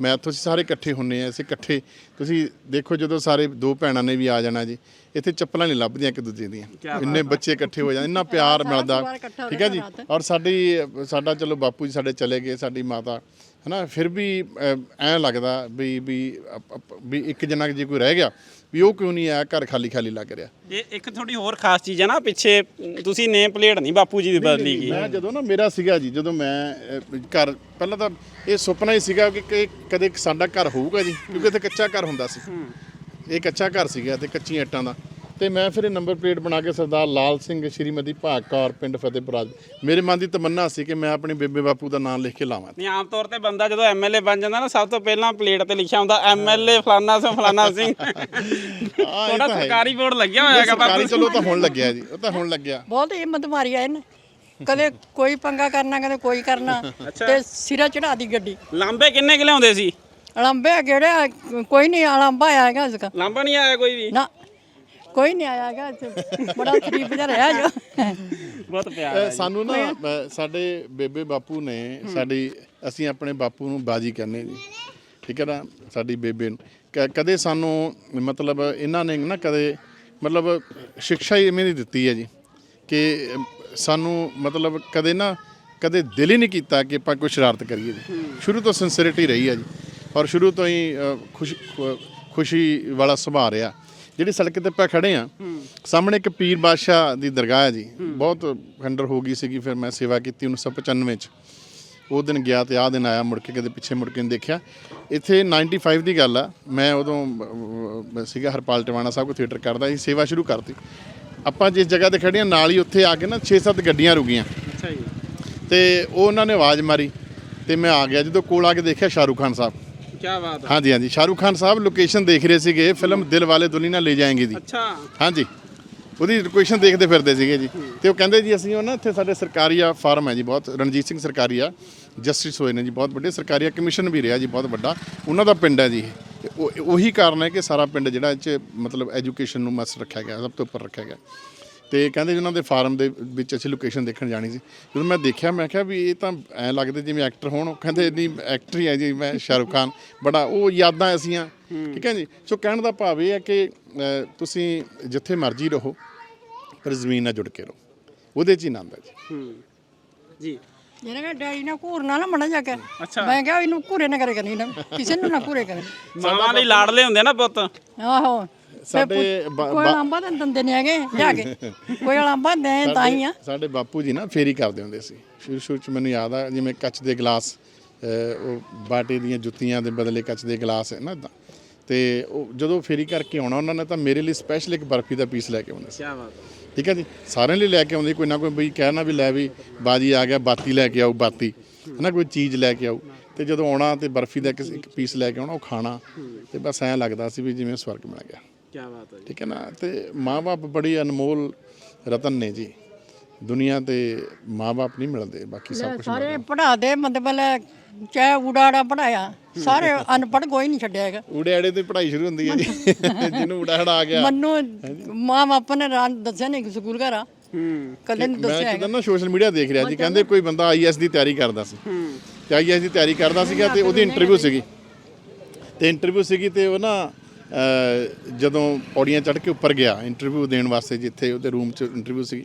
ਮੈਂ ਇੱਥੋਂ ਅਸੀਂ ਸਾਰੇ ਇਕੱਠੇ ਹੁੰਨੇ ਆ ਅਸੀਂ ਇਕੱਠੇ ਤੁਸੀਂ ਦੇਖੋ ਜਦੋਂ ਸਾਰੇ ਦੋ ਭੈਣਾਂ ਨੇ ਵੀ ਆ ਜਾਣਾ ਜੀ ਇੱਥੇ ਚੱਪਲਾਂ ਨਹੀਂ ਲੱਭਦੀਆਂ ਇੱਕ ਦੂਜੇ ਦੀਆਂ। ਇੰਨੇ ਬੱਚੇ ਇਕੱਠੇ ਹੋ ਜਾਂਦੇ ਇੰਨਾ ਪਿਆਰ ਮਿਲਦਾ। ਠੀਕ ਹੈ ਜੀ? ਔਰ ਸਾਡੀ ਸਾਡਾ ਚਲੋ ਬਾਪੂ ਜੀ ਸਾਡੇ ਚਲੇ ਗਏ ਸਾਡੀ ਮਾਤਾ ਹਨਾ ਫਿਰ ਵੀ ਐਂ ਲੱਗਦਾ ਵੀ ਵੀ ਵੀ ਇੱਕ ਜਣਾ ਜੇ ਕੋਈ ਰਹਿ ਗਿਆ ਵੀ ਉਹ ਕਿਉਂ ਨਹੀਂ ਆਇਆ ਘਰ ਖਾਲੀ ਖਾਲੀ ਲੱਗ ਰਿਹਾ। ਇਹ ਇੱਕ ਥੋੜੀ ਹੋਰ ਖਾਸ ਚੀਜ਼ ਹੈ ਨਾ ਪਿੱਛੇ ਤੁਸੀਂ ਨੇਮ ਪਲੇਟ ਨਹੀਂ ਬਾਪੂ ਜੀ ਦੀ ਬਦਲੀ ਗਈ ਮੈਂ ਜਦੋਂ ਨਾ ਮੇਰਾ ਸੀਗਾ ਜੀ ਜਦੋਂ ਮੈਂ ਘਰ ਪਹਿਲਾਂ ਤਾਂ ਇਹ ਸੁਪਨਾ ਹੀ ਸੀਗਾ ਕਿ ਕਿ ਕਦੇ ਸਾਡਾ ਘਰ ਹੋਊਗਾ ਜੀ ਕਿਉਂਕਿ ਇੱਥੇ ਕੱਚਾ ਘਰ ਹੁੰਦਾ ਸੀ। ਇਹ ਕੱਚਾ ਘਰ ਸੀਗਾ ਤੇ ਕੱਚੀਆਂ ਇੱਟਾਂ ਦਾ। ਤੇ ਮੈਂ ਫਿਰ ਇਹ ਨੰਬਰ ਪਲੇਟ ਬਣਾ ਕੇ ਸਰਦਾਰ ਲਾਲ ਸਿੰਘ ਸ਼੍ਰੀਮਤੀ ਭਾਗ ਕੌਰ ਪਿੰਡ ਫਤਿਹਪੁਰਾ ਮੇਰੇ ਮਨ ਦੀ ਤਮੰਨਾ ਸੀ ਕਿ ਮੈਂ ਆਪਣੇ ਬੇਬੇ ਬਾਪੂ ਦਾ ਨਾਮ ਲਿਖ ਕੇ ਲਾਵਾਂ। ਨਹੀਂ ਆਮ ਤੌਰ ਤੇ ਬੰਦਾ ਜਦੋਂ ਐਮਐਲਏ ਬਣ ਜਾਂਦਾ ਨਾ ਸਭ ਤੋਂ ਪਹਿਲਾਂ ਪਲੇਟ ਤੇ ਲਿਖਿਆ ਹੁੰਦਾ ਐਮਐਲਏ ਫਲਾਨਾ ਸਿੰਘ ਫਲਾਨਾ ਸਿੰਘ। ਹੈ। ਸਰਕਾਰੀ ਬੋਰਡ ਲੱਗਿਆ ਹੋਇਆ ਹੈਗਾ ਪਰ ਸਰਕਾਰੀ ਚਲੋ ਤਾਂ ਹੁਣ ਲੱਗਿਆ ਜੀ ਉਹ ਤਾਂ ਹੁਣ ਲੱਗਿਆ। ਬਹੁਤ ਹਿੰਮਤ ਮਾਰੀ ਆ ਇਹਨੇ। ਕਦੇ ਕੋਈ ਪੰਗਾ ਕਰਨਾ ਕਦੇ ਕੋਈ ਕਰਨਾ। ਤੇ ਸਿਰਾ ਚੜਾ ਦੀ ਗੱਡੀ। ਲਾਂਬੇ ਕਿੰਨੇ ਕਿ ਲਿਆਉਂਦੇ ਸੀ? ਅਲੰਬੇ ਕਿਹੜੇ ਕੋਈ ਨਹੀਂ ਅਲੰਬਾ ਆਏਗਾ ਇਸਕਾ ਲਾਂਬਾ ਨਹੀਂ ਆਇਆ ਕੋਈ ਵੀ? ਨਾ। ਕੋਈ ਨਹੀਂ ਆਇਆਗਾ ਇੱਥੇ। ਬੜਾ ਸ਼ਰੀਫ ਜਿਹਾ ਰਿਹਾ ਜੋ। ਬਹੁਤ ਪਿਆਰ ਅ, ਸਾਨੂੰ ਨਾ ਅ, ਸਾਡੇ ਬੇਬੇ ਬਾਪੂ ਨੇ ਸਾਡੀ ਅਸੀਂ ਆਪਣੇ ਬਾਪੂ ਨੂੰ ਬਾਜੀ ਕਹਿੰਦੇ ਜੀ। ਠੀਕ ਹੈ ਨਾ? ਸਾਡੀ ਬੇਬੇ ਨੂੰ। ਕ- ਕਦੇ ਸਾਨੂੰ ਮਤਲਬ ਇਹਨਾਂ ਨੇ ਨਾ ਕਦੇ ਮਤਲਬ ਸਿੱਖਿਆ ਹੀ ਇਵੇਂ ਦੀ ਦਿੱਤੀ ਹੈ ਜੀ ਕਿ ਸਾਨੂੰ ਮਤਲਬ ਕਦੇ ਨਾ ਕਦੇ ਦਿਲ ਹੀ ਨਹੀਂ ਕੀਤਾ ਕਿ ਆਪਾਂ ਕੋਈ ਸ਼ਰਾਰਤ ਕਰੀਏ ਜੀ। ਸ਼ੁਰੂ ਤੋਂ ਸਿੰਸੀਰਿਟੀ ਰਹੀ ਹੈ ਜੀ। ਔਰ ਸ਼ੁਰੂ ਤੋਂ ਹੀ ਅ, ਖੁਸ਼ ਖੁ- ਖੁਸ਼ੀ ਵਾਲਾ ਸੁਭਾਅ ਰਿਹਾ। ਜਿਹੜੀ ਸੜਕ ਤੇ ਆਪਾਂ ਖੜੇ ਆ ਸਾਹਮਣੇ ਇੱਕ ਪੀਰ ਬਾਦਸ਼ਾਹ ਦੀ ਦਰਗਾਹ ਹੈ ਜੀ। ਬਹੁਤ ਖੰਡਰ ਹੋ ਗਈ ਸੀਗੀ ਫਿਰ ਮੈਂ ਸੇਵਾ ਕੀਤੀ 1995 ਚ। ਉਹ ਦਿਨ ਗਿਆ ਤੇ ਆਹ ਦਿਨ ਆਇਆ ਮੁੜ ਕੇ ਕਦੇ ਪਿੱਛੇ ਮੁੜ ਕੇ ਨਹੀਂ ਦੇਖਿਆ। ਇੱਥੇ 95 ਦੀ ਗੱਲ ਆ। ਮੈਂ ਉਦੋਂ ਸੀਗਾ ਹਰਪਾਲ ਟਵਾਣਾ ਸਾਹਿਬ ਕੋ ਥੀਏਟਰ ਕਰਦਾ ਸੀ ਸੇਵਾ ਸ਼ੁਰੂ ਕਰਤੀ। ਆਪਾਂ ਜਿਸ ਜਗ੍ਹਾ ਤੇ ਖੜੇ ਆ ਨਾਲ ਹੀ ਉੱਥੇ ਆ ਕੇ ਨਾ 6-7 ਗੱਡੀਆਂ ਰੁਕੀਆਂ। ਅੱਛਾ ਜੀ। ਤੇ ਉਹ ਉਹਨਾਂ ਨੇ ਆਵਾਜ਼ ਮਾਰੀ। ਤੇ ਮੈਂ ਆ ਗਿਆ ਜਦੋਂ ਕੋਲ ਆ ਕੇ ਦੇਖਿਆ ਸ਼ਾਹਰੁਖ ਖਾਨ ਸਾਹਿਬ। ਕੀ ਬਾਤ ਹੈ। ਹਾਂਜੀ ਹਾਂਜੀ। ਸ਼ਾਹਰੁਖ ਖਾਨ ਸਾਹਿਬ ਲੋਕੇਸ਼ਨ ਦੇਖ ਰਹੇ ਸੀਗੇ। ਫਿਲਮ ਦਿਲ ਵਾਲੇ ਦੁਨੀਆ ਲੈ ਜਾਏਂਗੇ ਦੀ ਅੱਛਾ। ਹਾਂਜੀ। ਉਹਦੀ ਲੋਕੇਸ਼ਨ ਦੇਖਦੇ ਫਿਰਦੇ ਸੀਗੇ ਜੀ। ਤੇ ਉਹ ਕਹਿੰਦੇ ਜੀ ਅਸੀਂ ਉਹ ਨਾ ਇੱਥੇ ਸਾਡੇ ਸਰਕਾਰੀਆ ਫਾਰਮ ਹੈ ਜੀ ਬਹੁਤ ਰਣਜੀਤ ਸਿੰਘ ਸਰਕਾਰੀਆ ਜਸਟਿਸ ਹੋਏ ਨੇ ਜੀ ਬਹੁਤ ਵੱਡੇ ਸਰਕਾਰੀਆ ਕਮਿਸ਼ਨ ਵੀ ਰਿਹਾ ਜੀ ਬਹੁਤ ਵੱਡਾ। ਉਹਨਾਂ ਦਾ ਪਿੰਡ ਹੈ ਜੀ। ਉਹੀ ਕਾਰਨ ਹੈ ਕਿ ਸਾਰਾ ਪਿੰਡ ਜਿਹੜਾ ਇਹ 'ਚ ਮਤਲਬ ਐਜੂਕੇਸ਼ਨ ਨੂੰ ਮਸ ਰੱਖਿਆ ਗਿਆ ਸਭ ਤੋਂ ਉੱਪਰ ਰੱਖਿਆ ਗਿਆ। ਤੇ ਕਹਿੰਦੇ ਜੀ ਉਹਨਾਂ ਦੇ ਫਾਰਮ ਦੇ ਵਿੱਚ ਅਸੀਂ ਲੋਕੇਸ਼ਨ ਦੇਖਣ ਜਾਣੀ ਸੀ। ਜਦੋਂ ਮੈਂ ਦੇਖਿਆ ਮੈਂ ਕਿਹਾ ਵੀ ਇਹ ਤਾਂ ਐ ਲੱਗਦੇ ਜਿਵੇਂ ਐਕਟਰ ਹੋਣ। ਉਹ ਕਹਿੰਦੇ ਨਹੀਂ ਐਕਟਰ ਹੀ ਹੈ ਜੀ ਮੈਂ ਸ਼ਾਹਰੁਖ ਖਾਨ। ਬੜਾ ਉਹ ਯਾਦਾਂ ਐਸੀਆਂ। ਠੀਕ ਹੈ ਜੀ? ਸੋ ਕਹਿਣ ਦਾ ਭਾਵ ਇਹ ਹੈ ਕਿ ਤੁਸੀਂ ਜਿੱਥੇ ਮਰਜ਼ੀ ਰਹੋ ਪਰ ਜ਼ਮੀਨ ਨਾਲ ਜੁੜ ਕੇ ਰਹੋ। ਉਹਦੇ 'ਚ ਹੀ ਆਨੰਦ ਹੈ ਜੀ। ਹੂੰ। ਜੀ। ਜਿਹਨੇ ਕਹਾ ਡੈਡੀ ਨਾ ਘੂਰਨਾ ਨਾ ਮਣਾ ਜਾ ਕੇ। ਮੈਂ ਕਿਹਾ ਇਹਨੂੰ ਘੂਰੇ ਨਾ ਕਰੇ ਕਰਨੀ ਨਾ। ਕਿਸੇ ਨੂੰ ਨਾ ਘੂਰੇ ਕਰੇ। ਮਾਵਾਂ ਲਈ ਲਾੜਲੇ ਹੁੰਦੇ ਨਾ ਪੁੱਤ। ਆਹੋ। ਸਾਡੇ ਬ- ਕੋਈ ਅਲਾਂਬਾ ਤਾਂ ਦੰਦੇ ਨਹੀਂ ਹੈਗੇ ਜਾ ਕੇ। ਕੋਈ ਅਲਾਂਬਾ ਦੇ ਤਾਂ ਹੀ ਆ। ਸਾਡੇ ਬਾਪੂ ਜੀ ਨਾ ਫੇਰੀ ਕਰਦੇ ਹੁੰਦੇ ਸੀ। ਸ਼ੁਰੂ ਸ਼ੁਰੂ ਚ ਮੈਨੂੰ ਯਾਦ ਆ ਜਿਵੇਂ ਕੱਚ ਦੇ ਗਲਾਸ ਅਹ, ਉਹ ਬਾਟੇ ਦੀਆਂ ਜੁੱਤੀਆਂ ਦੇ ਬਦਲੇ ਕੱਚ ਦੇ ਗਲਾਸ ਹੈ ਨਾ ਇਦਾਂ ਤੇ ਉਹ ਜਦੋਂ ਫੇਰੀ ਕਰਕੇ ਆਉਣਾ ਉਹਨਾਂ ਨੇ ਤਾਂ ਮੇਰੇ ਲਈ ਸਪੈਸ਼ਲ ਇੱਕ ਬਰਫੀ ਦਾ ਪੀਸ ਲੈ ਕੇ ਆਉਂਦੇ ਸੀ। ਕੀ ਬਾਤ ਹੈ। ਠੀਕ ਹੈ ਜੀ? ਸਾਰਿਆਂ ਲਈ ਲੈ ਕੇ ਆਉਂਦੇ ਕੋਈ ਨਾ ਕੋਈ ਬਈ ਕਹਿਣਾ ਵੀ ਲੈ ਵੀ ਬਾਜੀ ਆ ਗਿਆ ਬਾਤੀ ਲੈ ਕੇ ਆਓ ਬਾਤੀ। ਹਨਾ ਕੋਈ ਚੀਜ਼ ਲੈ ਕੇ ਆਓ। ਤੇ ਜਦੋਂ ਆਉਣਾ ਤੇ ਬਰਫੀ ਦਾ ਇੱਕ ਇੱਕ ਪੀਸ ਲੈ ਕੇ ਆਉਣਾ ਉਹ ਖਾਣਾ। ਤੇ ਬਸ ਐਂ ਲੱਗਦਾ ਸੀ ਵੀ ਜਿਵੇਂ ਸਵਰਗ ਮਿਲ ਗਿਆ। ਕੀ ਬਾਤ ਹੈ ਜੀ ਠੀਕ ਹੈ ਨਾ ਤੇ ਮਾਪੇ ਬੜੀ ਅਨਮੋਲ ਰਤਨ ਨੇ ਜੀ ਦੁਨੀਆ ਤੇ ਮਾਪੇ ਨਹੀਂ ਮਿਲਦੇ ਬਾਕੀ ਸਭ ਕੁਝ ਸਾਰੇ ਪੜਾ ਦੇ ਮਤਲਬ ਚਾਹੇ ਉਡਾੜਾ ਪੜਾਇਆ ਸਾਰੇ ਅਨਪੜ੍ਹ ਕੋਈ ਨਹੀਂ ਛੱਡਿਆ ਹੈਗਾ ਆੜੇ ਤੋਂ ਪੜ੍ਹਾਈ ਸ਼ੁਰੂ ਹੁੰਦੀ ਹੈ ਜੀ ਜਿਹਨੂੰ ਹੜਾ ਆ ਗਿਆ ਮੈਨੂੰ ਮਾਂ ਬਾਪ ਨੇ ਰਾਂ ਦੱਸਿਆ ਨਹੀਂ ਸਕੂਲ ਘਰ ਆ ਹੂੰ ਕਦੇ ਨਹੀਂ ਮੈਂ ਦੱਸਿਆ ਕਿਦਾਂ ਨਾ ਸੋਸ਼ਲ ਮੀਡੀਆ ਦੇਖ ਰਿਹਾ ਜੀ ਕਹਿੰਦੇ ਕੋਈ ਬੰਦਾ ਆਈਐਸ ਦੀ ਤਿਆਰੀ ਕਰਦਾ ਸੀ ਤੇ ਆਈਐਸ ਦੀ ਤਿਆਰੀ ਕਰਦਾ ਸੀਗਾ ਤੇ ਉਹਦੀ ਇੰਟਰਵਿਊ ਸੀਗੀ ਤੇ ਇੰਟਰਵਿਊ ਸੀਗੀ ਤੇ ਉਹ ਨਾ ਜਦੋਂ ਪੌੜੀਆਂ ਚੜ੍ਹ ਕੇ ਉੱਪਰ ਗਿਆ ਇੰਟਰਵਿਊ ਦੇਣ ਵਾਸਤੇ ਜਿੱਥੇ ਉਹਦੇ ਰੂਮ 'ਚ ਇੰਟਰਵਿਊ ਸੀਗੀ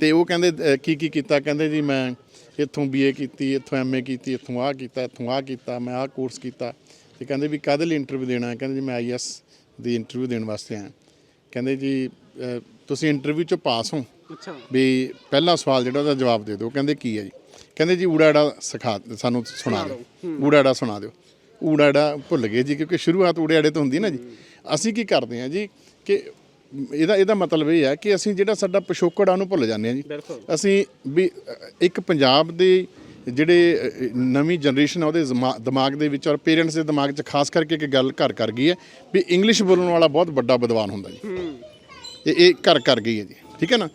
ਤੇ ਉਹ ਕਹਿੰਦੇ ਕੀ ਕੀ ਕੀਤਾ? ਕਹਿੰਦੇ ਜੀ ਮੈਂ ਇੱਥੋਂ ਬੀਏ ਕੀਤੀ ਇੱਥੋਂ ਐਮਏ ਕੀਤੀ ਇੱਥੋਂ ਆਹ ਕੀਤਾ ਇੱਥੋਂ ਆਹ ਕੀਤਾ ਮੈਂ ਆਹ ਕੋਰਸ ਕੀਤਾ। ਤੇ ਕਹਿੰਦੇ ਵੀ ਕਾਹਦੇ ਲਈ ਇੰਟਰਵਿਊ ਦੇਣਾ ਕਹਿੰਦੇ ਜੀ ਮੈਂ ਆਈਐਸ ਦੀ ਇੰਟਰਵਿਊ ਦੇਣ ਵਾਸਤੇ ਆਇਆ। ਕਹਿੰਦੇ ਜੀ ਤੁਸੀਂ ਇੰਟਰਵਿਊ 'ਚੋਂ ਪਾਸ ਹੋ। ਅੱਛਾ। ਵੀ ਪਹਿਲਾ ਸਵਾਲ ਜਿਹੜਾ ਉਹਦਾ ਜਵਾਬ ਦੇ ਦਿਓ। ਕਹਿੰਦੇ ਕੀ ਹੈ ਜੀ? ਕਹਿੰਦੇ ਜੀ ਊੜਾੜਾ ਸਿਖਾ ਸਾਨੂੰ ਸੁਣਾ ਦਿਓ। ਊੜਾੜਾ ਸੁਣਾ ਦਿਓ। ਊੜਾੜਾ ਭੁੱਲ ਗਏ ਜੀ ਕਿਉਂਕਿ ਸ਼ੁਰੂਆਤ ਊੜਾੜੇ ਤੋਂ ਹੁੰਦੀ ਨਾ ਜੀ। ਅਸੀਂ ਕੀ ਕਰਦੇ ਹਾਂ ਜੀ ਕਿ ਇਹਦਾ ਇਹਦਾ ਮਤਲਬ ਇਹ ਹੈ ਕਿ ਅਸੀਂ ਜਿਹੜਾ ਸਾਡਾ ਪਿਛੋਕੜ ਆ ਉਹਨੂੰ ਭੁੱਲ ਜਾਂਦੇ ਹਾਂ ਜੀ। ਅਸੀਂ ਵੀ ਇੱਕ ਪੰਜਾਬ ਦੇ ਜਿਹੜੇ ਨਵੀਂ ਜਨਰੇਸ਼ਨ ਆ ਉਹਦੇ ਦਿਮਾਗ ਦੇ ਵਿੱਚ ਔਰ ਪੇਰੈਂਟਸ ਦੇ ਦਿਮਾਗ 'ਚ ਖਾਸ ਕਰਕੇ ਇੱਕ ਗੱਲ ਘਰ ਕਰ ਗਈ ਹੈ ਵੀ ਇੰਗਲਿਸ਼ ਬੋਲਣ ਵਾਲਾ ਬਹੁਤ ਵੱਡਾ ਵਿਦਵਾਨ ਹੁੰਦਾ ਜੀ। ਇਹ ਇਹ ਘਰ ਕਰ ਗਈ ਹੈ ਜੀ ਠੀਕ ਹੈ ਨਾ?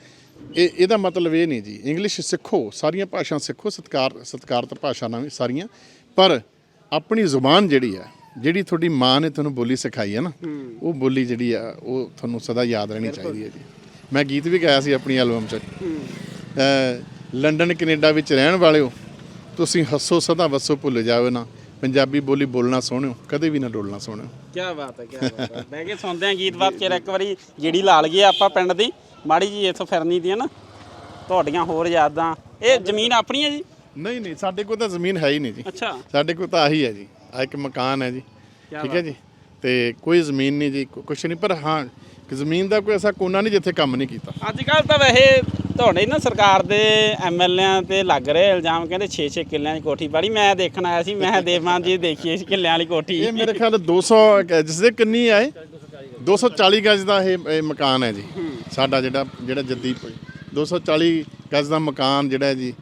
ਇਹ ਇਹਦਾ ਮਤਲਬ ਇਹ ਨਹੀਂ ਜੀ ਇੰਗਲਿਸ਼ ਸਿੱਖੋ ਸਾਰੀਆਂ ਭਾਸ਼ਾਵਾਂ ਸਿੱਖੋ ਸਤਕਾਰ ਸਤਿਕਾਰਤ ਭਾਸ਼ਾ ਨਾਲ ਵੀ ਸਾਰੀਆਂ ਪਰ ਆਪਣੀ ਜ਼ੁਬਾਨ ਜਿਹੜੀ ਹੈ ਜਿਹੜੀ ਤੁਹਾਡੀ ਮਾਂ ਨੇ ਤੁਹਾਨੂੰ ਬੋਲੀ ਸਿਖਾਈ ਹੈ ਨਾ ਉਹ ਬੋਲੀ ਜਿਹੜੀ ਆ ਉਹ ਤੁਹਾਨੂੰ ਸਦਾ ਯਾਦ ਰਹਿਣੀ ਚਾਹੀਦੀ ਹੈ ਜੀ। ਮੈਂ ਗੀਤ ਵੀ ਗਾਇਆ ਸੀ ਆਪਣੀ ਐਲਬਮ 'ਚ। ਅ, ਲੰਡਨ ਕੈਨੇਡਾ ਵਿੱਚ ਰਹਿਣ ਵਾਲਿਓ ਤੁਸੀਂ ਹੱਸੋ ਸਦਾ ਵਸੋ ਭੁੱਲ ਜਾਓ ਨਾ। ਪੰਜਾਬੀ ਬੋਲੀ ਬੋਲਣਾ ਸੋਹਣਿਓ ਕਦੇ ਵੀ ਨਾ ਡੋਲਣਾ ਸੋਹਣਿਓ। ਕੀ ਬਾਤ ਹੈ ਕੀ ਬਾਤ ਹੈ। ਬਹਿ ਕੇ ਸੁਣਦੇ ਆ ਗੀਤ ਬਾਤ ਚਿਰ ਇੱਕ ਵਾਰੀ ਜਿਹੜੀ ਲਾ ਲਈਏ ਆਪਾਂ ਪਿੰਡ ਦੀ ਮਾੜੀ ਜੀ ਇੱਥੋਂ ਫਿਰਨੀ ਦੀ ਹੈ ਨਾ। ਤੁਹਾਡੀਆਂ ਹੋਰ ਯਾਦਾਂ ਇਹ ਜ਼ਮੀਨ ਆਪਣੀ ਹੈ ਜੀ? ਨਹੀਂ ਨਹੀਂ ਸਾਡੇ ਕੋਲ ਤਾਂ ਜ਼ਮੀਨ ਹੈ ਹੀ ਨਹੀਂ ਜੀ। ਅੱਛਾ। ਸਾਡੇ ਕੋਲ ਤਾਂ ਆਹੀ ਹੈ ਜੀ ਆ ਇੱਕ ਮਕਾਨ ਹੈ ਜੀ ਠੀਕ ਹੈ ਜੀ। ਤੇ ਕੋਈ ਜ਼ਮੀਨ ਨਹੀਂ ਜੀ ਕੁ- ਕੁਛ ਨਹੀਂ ਪਰ ਹਾਂ ਕਿ ਜ਼ਮੀਨ ਦਾ ਕੋਈ ਐਸਾ ਕੋਨਾ ਨਹੀਂ ਜਿੱਥੇ ਕੰਮ ਨਹੀਂ ਕੀਤਾ। ਅੱਜ ਕੱਲ ਤਾਂ ਵੈਸੇ ਤੁਹਾਡੇ ਨਾ ਸਰਕਾਰ ਦੇ ਐਮਐਲਏਆਂ ਤੇ ਲੱਗ ਰਹੇ ਇਲਜ਼ਾਮ ਕਹਿੰਦੇ 6-6 ਕਿੱਲਿਆਂ ਦੀ ਕੋਠੀ ਪਾੜੀ ਮੈਂ ਦੇਖਣ ਆਇਆ ਸੀ ਮੈਂ ਕਿਹਾ ਦੇਵਮਾਨ ਜੀ ਦੇਖੀਏ ਇਸ ਕਿੱਲਿਆਂ ਵਾਲੀ ਕੋਠੀ। ਇਹ ਮੇਰੇ ਖਿਆਲ 200 ਕ- ਜਿਸ ਦੇ ਕਿੰਨੀ ਆਏ 240 ਗਜ ਦਾ ਇਹ ਇਹ ਮਕਾਨ ਹੈ ਜੀ ਸਾਡਾ ਜਿਹੜਾ ਜਿਹੜਾ ਜੱਦੀ ਪ- 240 ਗਜ ਦਾ ਮਕਾਨ ਜਿਹੜਾ ਹੈ ਜੀ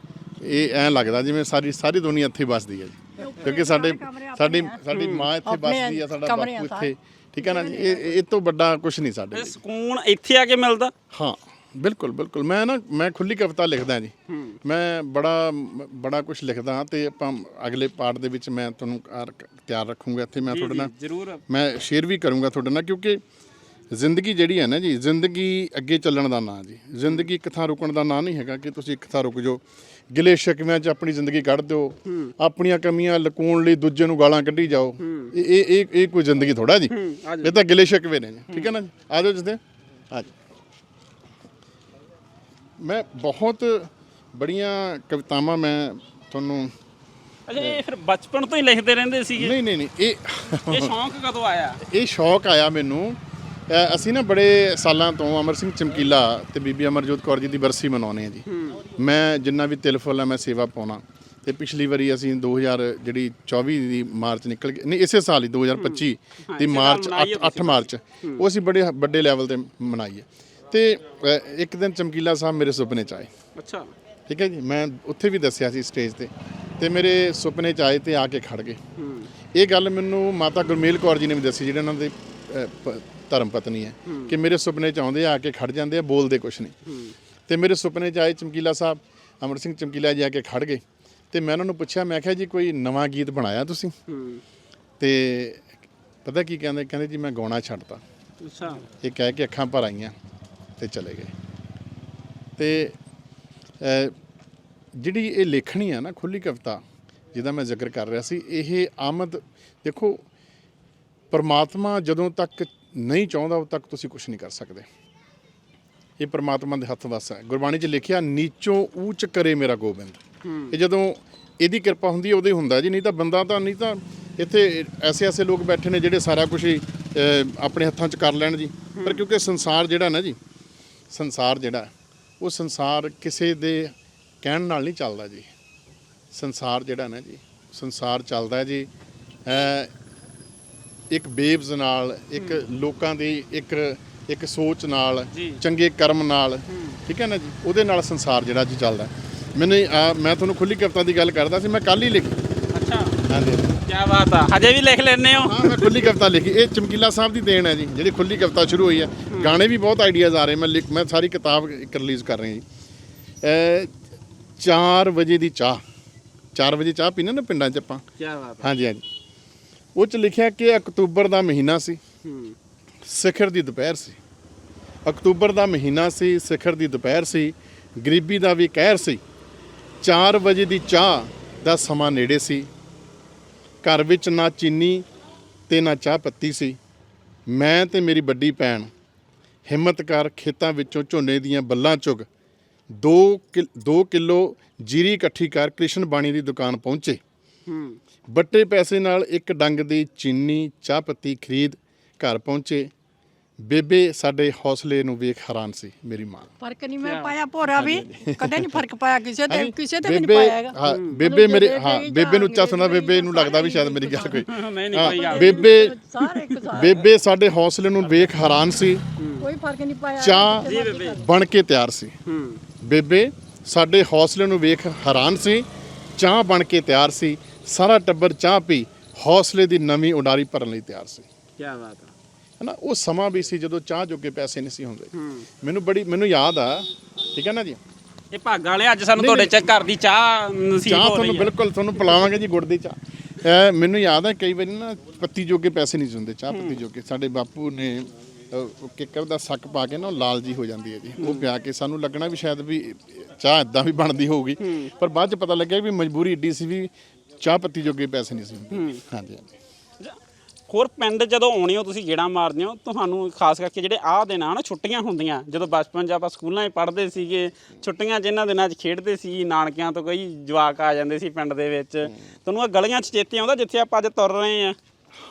ਇਹ ਐਂ ਲੱਗਦਾ ਜਿਵੇਂ ਸਾਰੀ ਸਾਰੀ ਦੁਨੀਆ ਇੱਥੇ ਵੱਸਦੀ ਹੈ ਜੀ। ਕਿਉਂਕਿ ਸਾਡੇ ਸਾਡੀ ਸਾਡੀ ਮਾਂ ਇੱਥੇ ਵੱਸਦੀ ਆ ਸਾਡਾ ਬਾਪੂ ਇੱਥੇ। ਠੀਕ ਹੈ ਨਾ ਜੀ? ਇਹ ਇਹ ਤੋਂ ਵੱਡਾ ਕੁਝ ਨਹੀਂ ਸਾਡੇ ਲਈ। ਸਕੂਨ ਇੱਥੇ ਆ ਕੇ ਮਿਲਦਾ? ਹਾਂ ਬਿਲਕੁਲ ਬਿਲਕੁਲ। ਮੈਂ ਨਾ ਮੈਂ ਖੁੱਲੀ ਕਵਿਤਾ ਲਿਖਦਾ ਜੀ। ਮੈਂ ਬੜਾ ਬੜਾ ਕੁਝ ਲਿਖਦਾ ਹਾਂ ਤੇ ਆਪਾਂ ਅਗਲੇ ਪਾਰਟ ਦੇ ਵਿੱਚ ਮੈਂ ਤੁਹਾਨੂੰ ਤਿਆਰ ਰੱਖੂੰਗਾ ਇੱਥੇ ਮੈਂ ਤੁਹਾਡੇ ਨਾਲ। ਜ਼ਰੂਰ। ਮੈਂ ਸ਼ੇਅਰ ਵੀ ਕਰੂੰਗਾ ਤੁਹਾਡੇ ਨਾਲ ਕਿਉਂਕਿ ਜ਼ਿੰਦਗੀ ਜਿਹੜੀ ਹੈ ਨਾ ਜੀ ਜ਼ਿੰਦਗੀ ਅੱਗੇ ਚੱਲਣ ਦਾ ਨਾਂ ਜੀ। ਜ਼ਿੰਦਗੀ ਇੱਕ ਥਾਂ ਰੁਕਣ ਦਾ ਨਾਂ ਨਹੀਂ ਹੈਗਾ ਕਿ ਤੁਸੀਂ ਇੱਕ ਥਾਂ ਰੁਕ ਜਾਓ। ਗਿਲੇ ਸ਼ਿਕਵਿਆਂ 'ਚ ਆਪਣੀ ਜ਼ਿੰਦਗੀ ਕੱਢ ਦਿਓ। ਆਪਣੀਆਂ ਕਮੀਆਂ ਲਕੂਣ ਲਈ ਦੂਜੇ ਨੂੰ ਗਾਲਾਂ ਕੱਢੀ ਜਾਓ। ਇਹ ਇਹ ਇਹ ਇਹ ਕੋਈ ਜ਼ਿੰਦਗੀ ਥੋੜਾ ਜੀ। ਇਹ ਤਾਂ ਗਿਲੇ ਸ਼ਿਕਵੇ ਨੇ। ਠੀਕ ਹੈ ਨਾ ਜੀ? ਆ ਜਾਓ ਜਿਸਦੇ ਆ ਮੈਂ ਬਹੁਤ ਬੜੀਆਂ ਕਵਿਤਾਵਾਂ ਮੈਂ ਤੁਹਾਨੂੰ ਅੱਛਾ ਇਹ ਫਿਰ ਬਚਪਨ ਤੋਂ ਹੀ ਲਿਖਦੇ ਰਹਿੰਦੇ ਸੀਗੇ? ਨਹੀਂ ਨਹੀਂ ਨਹੀਂ ਇਹ ਇਹ ਸ਼ੌਂਕ ਕਦੋਂ ਆਇਆ? ਇਹ ਸ਼ੌਕ ਆਇਆ ਮੈਨੂੰ ਅ, ਅਸੀਂ ਨਾ ਬੜੇ ਸਾਲਾਂ ਤੋਂ ਅਮਰ ਸਿੰਘ ਚਮਕੀਲਾ ਤੇ ਬੀਬੀ ਅਮਰਜੋਤ ਕੌਰ ਜੀ ਦੀ ਬਰਸੀ ਮਨਾਉਂਦੇ ਆ ਜੀ। ਮੈਂ ਜਿੰਨਾ ਵੀ ਤਿਲ ਫੁੱਲ ਆ ਮੈਂ ਸੇਵਾ ਪਾਉਣਾ। ਤੇ ਪਿਛਲੀ ਵਾਰੀ ਅਸੀਂ 2000 ਜਿਹੜੀ 24 ਦੀ ਮਾਰਚ ਨਿਕਲ ਗਈ ਨਹੀਂ ਇਸੇ ਸਾਲ ਹੀ 2025 ਦੀ ਮਾਰਚ 8 ਮਾਰਚ। ਉਹ ਅਸੀਂ ਬੜੇ ਵੱਡੇ ਲੈਵਲ ਤੇ ਮਨਾਈ ਹੈ। ਤੇ ਅ, ਇੱਕ ਦਿਨ ਚਮਕੀਲਾ ਸਾਹਿਬ ਮੇਰੇ ਸੁਪਨੇ ਚ ਆਏ। ਅੱਛਾ। ਠੀਕ ਹੈ ਜੀ? ਮੈਂ ਉੱਥੇ ਵੀ ਦੱਸਿਆ ਸੀ ਸਟੇਜ ਤੇ। ਤੇ ਮੇਰੇ ਸੁਪਨੇ ਚ ਆਏ ਤੇ ਆ ਕੇ ਖੜ ਗਏ। ਇਹ ਗੱਲ ਮੈਨੂੰ ਮਾਤਾ ਗੁਰਮੇਲ ਕੌਰ ਜੀ ਨੇ ਵੀ ਦੱਸੀ ਜਿਹੜੇ ਉਹਨਾਂ ਦੇ ਧਰਮ ਪਤਨੀ ਹੈ ਕਿ ਮੇਰੇ ਸੁਪਨੇ ਚ ਆਉਂਦੇ ਆ ਕੇ ਖੜ ਜਾਂਦੇ ਆ ਬੋਲਦੇ ਕੁਛ ਨਹੀਂ। ਤੇ ਮੇਰੇ ਸੁਪਨੇ ਚ ਆਏ ਚਮਕੀਲਾ ਸਾਹਿਬ ਅਮਰ ਸਿੰਘ ਚਮਕੀਲਾ ਜੀ ਆ ਕੇ ਖੜ ਗਏ। ਤੇ ਮੈਂ ਉਹਨਾਂ ਨੂੰ ਪੁੱਛਿਆ ਮੈਂ ਕਿਹਾ ਜੀ ਕੋਈ ਨਵਾਂ ਗੀਤ ਬਣਾਇਆ ਤੁਸੀਂ? ਤੇ ਪਤਾ ਕੀ ਕਹਿੰਦੇ ਕਹਿੰਦੇ ਜੀ ਮੈਂ ਗਾਉਣਾ ਛੱਡਤਾ। ਅੱਛਾ। ਇਹ ਕਹਿ ਕੇ ਅੱਖਾਂ ਭਰ ਆਈਆਂ ਤੇ ਚਲੇ ਗਏ। ਤੇ ਜਿਹੜੀ ਇਹ ਲੇਖਣੀ ਆ ਨਾ ਖੁੱਲੀ ਕਵਿਤਾ ਜਿਹਦਾ ਮੈਂ ਜ਼ਿਕਰ ਕਰ ਰਿਹਾ ਸੀ ਇਹ ਆਮਦ ਦੇਖੋ ਪਰਮਾਤਮਾ ਜਦੋਂ ਤੱਕ ਨਹੀਂ ਚਾਹੁੰਦਾ ਉਦੋਂ ਤੱਕ ਤੁਸੀਂ ਕੁਝ ਨਹੀਂ ਕਰ ਸਕਦੇ। ਇਹ ਪਰਮਾਤਮਾ ਦੇ ਹੱਥ ਵੱਸ ਹੈ। ਗੁਰਬਾਣੀ 'ਚ ਲਿਖਿਆ ਨੀਚੋਂ ਊਚ ਕਰੇ ਮੇਰਾ ਗੋਬਿੰਦ। ਇਹ ਜਦੋਂ ਇਹਦੀ ਕਿਰਪਾ ਹੁੰਦੀ ਹੈ ਉਦੋਂ ਹੀ ਹੁੰਦਾ ਜੀ। ਨਹੀਂ ਤਾਂ ਬੰਦਾ ਤਾਂ ਨਹੀਂ ਤਾਂ ਇੱਥੇ ਐਸੇ ਐਸੇ ਲੋਕ ਬੈਠੇ ਨੇ ਜਿਹੜੇ ਸਾਰਾ ਕੁਝ ਹੀ ਆਪਣੇ ਹੱਥਾਂ 'ਚ ਕਰ ਲੈਣ ਜੀ। ਪਰ ਕਿਉਂਕਿ ਸੰਸਾਰ ਜਿਹੜਾ ਨਾ ਜੀ ਸੰਸਾਰ ਜਿਹੜਾ ਉਹ ਸੰਸਾਰ ਕਿਸੇ ਦੇ ਕਹਿਣ ਨਾਲ ਨਹੀਂ ਚੱਲਦਾ ਜੀ। ਸੰਸਾਰ ਜਿਹੜਾ ਨਾ ਜੀ ਸੰਸਾਰ ਚੱਲਦਾ ਜੀ। ਇੱਕ ਬੇਬਸ ਨਾਲ ਇੱਕ ਲੋਕਾਂ ਦੀ ਇੱਕ ਇੱਕ ਸੋਚ ਨਾਲ। ਚੰਗੇ ਕਰਮ ਨਾਲ ਠੀਕ ਹੈ ਨਾ ਜੀ? ਉਹਦੇ ਨਾਲ ਸੰਸਾਰ ਜਿਹੜਾ ਜੀ ਚੱਲਦਾ। ਮੈਨੂੰ ਮੈਂ ਤੁਹਾਨੂੰ ਖੁੱਲੀ ਕਵਿਤਾ ਦੀ ਗੱਲ ਕਰਦਾ ਸੀ ਮੈਂ ਕੱਲ ਹੀ ਲਿਖੀ। ਅੱਛਾ। ਹਾਂਜੀ। ਕੀ ਬਾਤ ਆ। ਹਜੇ ਵੀ ਲਿਖ ਲੈਣੇ ਹੋ? ਹਾਂ ਮੈਂ ਖੁੱਲੀ ਕਵਿਤਾ ਲਿਖੀ। ਇਹ ਚਮਕੀਲਾ ਸਾਹਿਬ ਦੀ ਦੇਣ ਹੈ ਜੀ ਜਿਹੜੀ ਖੁੱਲੀ ਕਵਿਤਾ ਸ਼ੁਰੂ ਹੋਈ ਹੈ। ਗਾਣੇ ਵੀ ਬਹੁਤ ਆਈਡੀਆਜ਼ ਆ ਰਹੇ ਮੈਂ ਲਿਖ ਮੈਂ ਸਾਰੀ ਕਿਤਾਬ ਇੱਕ ਰਿਲੀਜ਼ ਕਰ ਰਿਹਾ ਜੀ। 4 ਵਜੇ ਦੀ ਚਾਹ। 4 ਵਜੇ ਚਾਹ ਪੀਨੇ ਨਾ ਪਿੰਡਾਂ 'ਚ ਆਪਾਂ? ਕੀ ਬਾਤ ਹਾਂਜੀ ਹਾਂਜੀ। ਉਹ 'ਚ ਲਿਖਿਆ ਕਿ ਅਕਤੂਬਰ ਦਾ ਮਹੀਨਾ ਸੀ। ਸਿਖਰ ਦੀ ਦੁਪਹਿਰ ਸੀ। ਅਕਤੂਬਰ ਦਾ ਮਹੀਨਾ ਸੀ ਸਿਖਰ ਦੀ ਦੁਪਹਿਰ ਸੀ। ਗਰੀਬੀ ਦਾ ਵੀ ਕਹਿਰ ਸੀ। 4 ਵਜੇ ਦੀ ਚਾਹ ਦਾ ਸਮਾਂ ਨੇੜੇ ਸੀ। ਘਰ ਵਿੱਚ ਨਾ ਚੀਨੀ ਤੇ ਨਾ ਚਾਹ ਪੱਤੀ ਸੀ। ਮੈਂ ਤੇ ਮੇਰੀ ਵੱਡੀ ਭੈਣ ਹਿੰਮਤ ਕਰ ਖੇਤਾਂ ਵਿੱਚੋਂ ਝੋਨੇ ਦੀਆਂ ਬੱਲਾਂ ਚੁਗ 2 2 ਕਿਲੋ ਜੀਰੀ ਇਕੱਠੀ ਕਰ ਕ੍ਰਿਸ਼ਨ ਬਾਣੀ ਦੀ ਦੁਕਾਨ ਪਹੁੰਚੇ। ਹੂੰ। ਵੱਟੇ ਪੈਸੇ ਨਾਲ ਇੱਕ ਡੰਗ ਦੀ ਚੀਨੀ ਚਾਹ ਪੱਤੀ ਖਰੀਦ ਘਰ ਪਹੁੰਚੇ। ਬੇਬੇ ਸਾਡੇ ਹੌਸਲੇ ਨੂੰ ਵੇਖ ਹੈਰਾਨ ਸੀ ਮੇਰੀ ਮਾਂ। ਫ਼ਰਕ ਨਹੀਂ ਮੈਂ ਪਾਇਆ ਭੋਰਾ ਵੀ। ਕਦੇ ਨਹੀਂ ਫ਼ਰਕ ਪਾਇਆ ਕਿਸੇ ਤੇ ਕਿਸੇ ਤੇ ਵੀ ਨਹੀਂ ਬੇਬੇ ਪਾਇਆ ਹੈਗਾ। ਹਾਂ ਬੇਬੇ ਮੇਰੇ ਹਾਂ ਬੇਬੇ ਨੂੰ ਉੱਚਾ ਸੁਣਾ ਬੇਬੇ ਨੂੰ ਲੱਗਦਾ ਵੀ ਸ਼ਾਇਦ ਮੇਰੀ ਗੱਲ ਕੋਈ ਨਹੀਂ ਨਹੀਂ ਬੇਬੇ ਸਾਰੇ ਇੱਕ ਸਾਰ। ਬੇਬੇ ਸਾਡੇ ਹੌਸਲੇ ਨੂੰ ਵੇਖ ਹੈਰਾਨ ਸੀ। ਕੋਈ ਫ਼ਰਕ ਨਹੀਂ ਪਾਇਆ। ਚਾਹ ਬਣ ਕੇ ਤਿਆਰ ਸੀ। ਹੂੰ। ਬੇਬੇ ਸਾਡੇ ਹੌਸਲੇ ਨੂੰ ਵੇਖ ਹੈਰਾਨ ਸੀ। ਚਾਹ ਬਣ ਕੇ ਤਿਆਰ ਸੀ। ਸਾਰਾ ਟੱਬਰ ਚਾਹ ਪੀ ਹੌਸਲੇ ਦੀ ਨਵੀਂ ਉਡਾਰੀ ਭਰਨ ਲਈ ਤਿਆਰ ਸੀ। ਕੀ ਬਾਤ ਆ। ਹਨਾ ਉਹ ਸਮਾਂ ਵੀ ਸੀ ਜਦੋਂ ਚਾਹ ਜੋਗੇ ਪੈਸੇ ਨਹੀਂ ਸੀ ਹੁੰਦੇ। ਮੈਨੂੰ ਬੜੀ ਮੈਨੂੰ ਯਾਦ ਆ ਠੀਕ ਹੈ ਨਾ ਜੀ? ਇਹ ਭਾਗਾਂ ਵਾਲੇ ਅੱਜ ਸਾਨੂੰ ਤੁਹਾਡੇ ਚ ਘਰ ਦੀ ਚਾਹ ਨਸੀਬ ਚਾਹ ਹੋ ਤੁਹਾਨੂੰ ਰਹੀ ਹੈ ਬਿਲਕੁਲ ਤੁਹਾਨੂੰ ਪਿਲਾਵਾਂਗੇ ਜੀ ਗੁੜ ਦੀ ਚਾਹ। ਮੈਨੂੰ ਯਾਦ ਹੈ ਕਈ ਵਾਰੀ ਨਾ ਪੱਤੀ ਜੋਗੇ ਪੈਸੇ ਨਹੀਂ ਹੁੰਦੇ ਚਾਹ ਪੱਤੀ ਜੋਗੇ। ਸਾਡੇ ਬਾਪੂ ਨੇ ਅਹ, ਕਿੱਕਰ ਦਾ ਸੱਕ ਪਾ ਕੇ ਨਾ ਉਹ ਲਾਲ ਜੀ ਹੋ ਜਾਂਦੀ ਹੈ ਜੀ। ਉਹ ਪਿਆ ਕੇ ਸਾਨੂੰ ਲੱਗਣਾ ਵੀ ਸ਼ਾਇਦ ਵੀ ਚਾਹ ਇਦਾਂ ਵੀ ਬਣਦੀ ਹੋਊਗੀ। ਪਰ ਬਾਅਦ ਚ ਪਤਾ ਲੱਗਿਆ ਵੀ ਮਜਬੂਰੀ ਏਡੀ ਸੀ ਵੀ ਚਾਹ ਪੱਤੀ ਜੋਗੇ ਪੈਸੇ ਨਹੀਂ ਸੀ ਹਾਂਜੀ ਹਾਂਜੀ। ਹੋਰ ਪਿੰਡ ਜਦੋਂ ਆਉਣੇ ਹੋ ਤੁਸੀਂ ਗੇੜਾ ਮਾਰਦੇ ਹੋ ਤੁਹਾਨੂੰ ਖਾਸ ਕਰਕੇ ਜਿਹੜੇ ਆਹ ਦਿਨ ਆ ਨਾ ਛੁੱਟੀਆਂ ਹੁੰਦੀਆਂ। ਜਦੋਂ ਬਚਪਨ 'ਚ ਆਪਾਂ ਸਕੂਲਾਂ 'ਚ ਪੜ੍ਹਦੇ ਸੀਗੇ ਛੁੱਟੀਆਂ ਜਿਨ੍ਹਾਂ ਦਿਨਾਂ 'ਚ ਖੇਡਦੇ ਸੀ ਨਾਨਕਿਆਂ ਤੋਂ ਕਈ ਜਵਾਕ ਆ ਜਾਂਦੇ ਸੀ ਪਿੰਡ ਦੇ ਵਿੱਚ। ਤੁਹਾਨੂੰ ਆ ਗਲੀਆਂ 'ਚ ਚੇਤੇ ਆਉਂਦਾ ਜਿੱਥੇ ਆਪਾਂ ਅੱਜ ਤੁਰ ਰਹੇ ਆ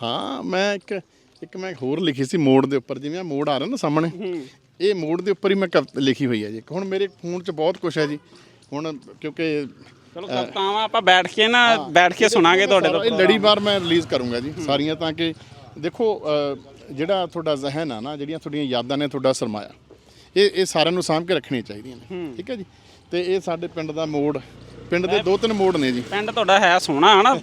ਹਾਂ ਮੈਂ ਇੱਕ ਇੱਕ ਮੈਂ ਹੋਰ ਲਿਖੀ ਸੀ ਮੋੜ ਦੇ ਉੱਪਰ ਜਿਵੇਂ ਆ ਮੋੜ ਆ ਰਿਹਾ ਨਾ ਸਾਹਮਣੇ। ਇਹ ਮੋੜ ਦੇ ਉੱਪਰ ਹੀ ਮੈਂ ਕਵਿਤਾ ਲਿਖੀ ਹੋਈ ਹੈ ਜੀ। ਹੁਣ ਮੇਰੇ ਫੋਨ 'ਚ ਬਹੁਤ ਕੁਝ ਹੈ ਜੀ। ਹੁਣ ਕਿਉਂਕਿ ਚਲੋ ਕਵਤਾਵਾਂ ਆਪਾਂ ਬੈਠ ਕੇ ਨਾ ਬੈਠ ਕੇ ਸੁਣਾਂਗੇ ਤੁਹਾਡੇ ਸਾਰਾ ਇਹ ਤੋਂ ਲੜੀਵਾਰ ਮੈਂ ਰਿਲੀਜ਼ ਕਰੂੰਗਾ ਜੀ ਸਾਰੀਆਂ ਤਾਂ ਕਿ ਦੇਖੋ ਜਿਹੜਾ ਤੁਹਾਡਾ ਜ਼ਹਿਨ ਆ ਨਾ ਜਿਹੜੀਆਂ ਤੁਹਾਡੀਆਂ ਯਾਦਾਂ ਨੇ ਤੁਹਾਡਾ ਸਰਮਾਇਆ ਇਹ ਇਹ ਸਾਰਿਆਂ ਨੂੰ ਸਾਂਭ ਕੇ ਰੱਖਣੀਆਂ ਚਾਹੀਦੀਆਂ ਨੇ ਠੀਕ ਹੈ ਜੀ? ਤੇ ਇਹ ਸਾਡੇ ਪਿੰਡ ਦਾ ਮੋੜ ਪਿੰਡ ਦੇ ਦੋ ਤਿੰਨ ਮੋੜ ਨੇ ਜੀ। ਪਿੰਡ ਤੁਹਾਡਾ ਹੈ ਸੋਹਣਾ ਹਨਾ?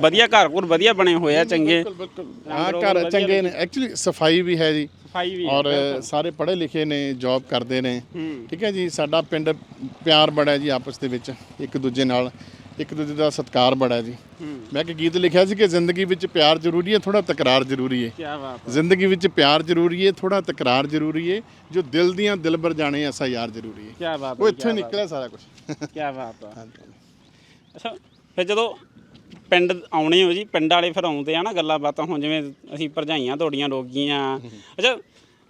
ਵਧੀਆ ਘਰ ਘਰ ਵਧੀਆ ਬਣੇ ਹੋਏ ਆ ਚੰਗੇ। ਬਿਲਕੁਲ ਬਿਲਕੁਲ। ਹਾਂ ਘਰ ਚੰਗੇ ਨੇ। ਐਕਚੁਅਲੀ ਸਫ਼ਾਈ ਵੀ ਹੈ ਜੀ। ਸਫ਼ਾਈ ਵੀ ਔਰ ਸਾਰੇ ਪੜ੍ਹੇ ਲਿਖੇ ਨੇ ਜੌਬ ਕਰਦੇ ਨੇ। ਠੀਕ ਹੈ ਜੀ ਸਾਡਾ ਪਿੰਡ ਪਿਆਰ ਬੜਾ ਹੈ ਜੀ ਆਪਸ ਦੇ ਵਿੱਚ ਇੱਕ ਦੂਜੇ ਨਾਲ ਇੱਕ ਦੂਜੇ ਦਾ ਸਤਿਕਾਰ ਬੜਾ ਹੈ। ਜੀ ਮੈਂ ਇੱਕ ਗੀਤ ਲਿਖਿਆ ਸੀ ਕਿ ਜ਼ਿੰਦਗੀ ਵਿੱਚ ਪਿਆਰ ਜ਼ਰੂਰੀ ਹੈ ਥੋੜਾ ਤਕਰਾਰ ਜ਼ਰੂਰੀ ਹੈ। ਕੀ ਬਾਤ ਜ਼ਿੰਦਗੀ ਵਿੱਚ ਪਿਆਰ ਜ਼ਰੂਰੀ ਹੈ ਥੋੜਾ ਤਕਰਾਰ ਜ਼ਰੂਰੀ ਹੈ ਜੋ ਦਿਲ ਦੀਆਂ ਦਿਲਬਰ ਜਾਣੇ ਐਸਾ ਯਾਰ ਜ਼ਰੂਰੀ ਹੈ। ਕੀ ਬਾਤ ਉਹ ਇੱਥੋਂ ਹੀ ਨਿਕਲਿਆ ਸਾਰਾ ਕੁਝ ਕੀ ਬਾਤ ਆ ਅੱਛਾ ਫਿਰ ਜਦੋਂ ਪਿੰਡ ਆਉਣੇ ਹੋ ਜੀ ਪਿੰਡ ਵਾਲੇ ਫਿਰ ਆਉਂਦੇ ਆ ਨਾ ਗੱਲਾਂ ਬਾਤਾਂ ਹੁਣ ਜਿਵੇਂ ਅਸੀਂ ਭਰਜਾਈਆਂ ਤੁਹਾਡੀਆਂ ਰੋਗੀਆਂ ਅੱਛਾ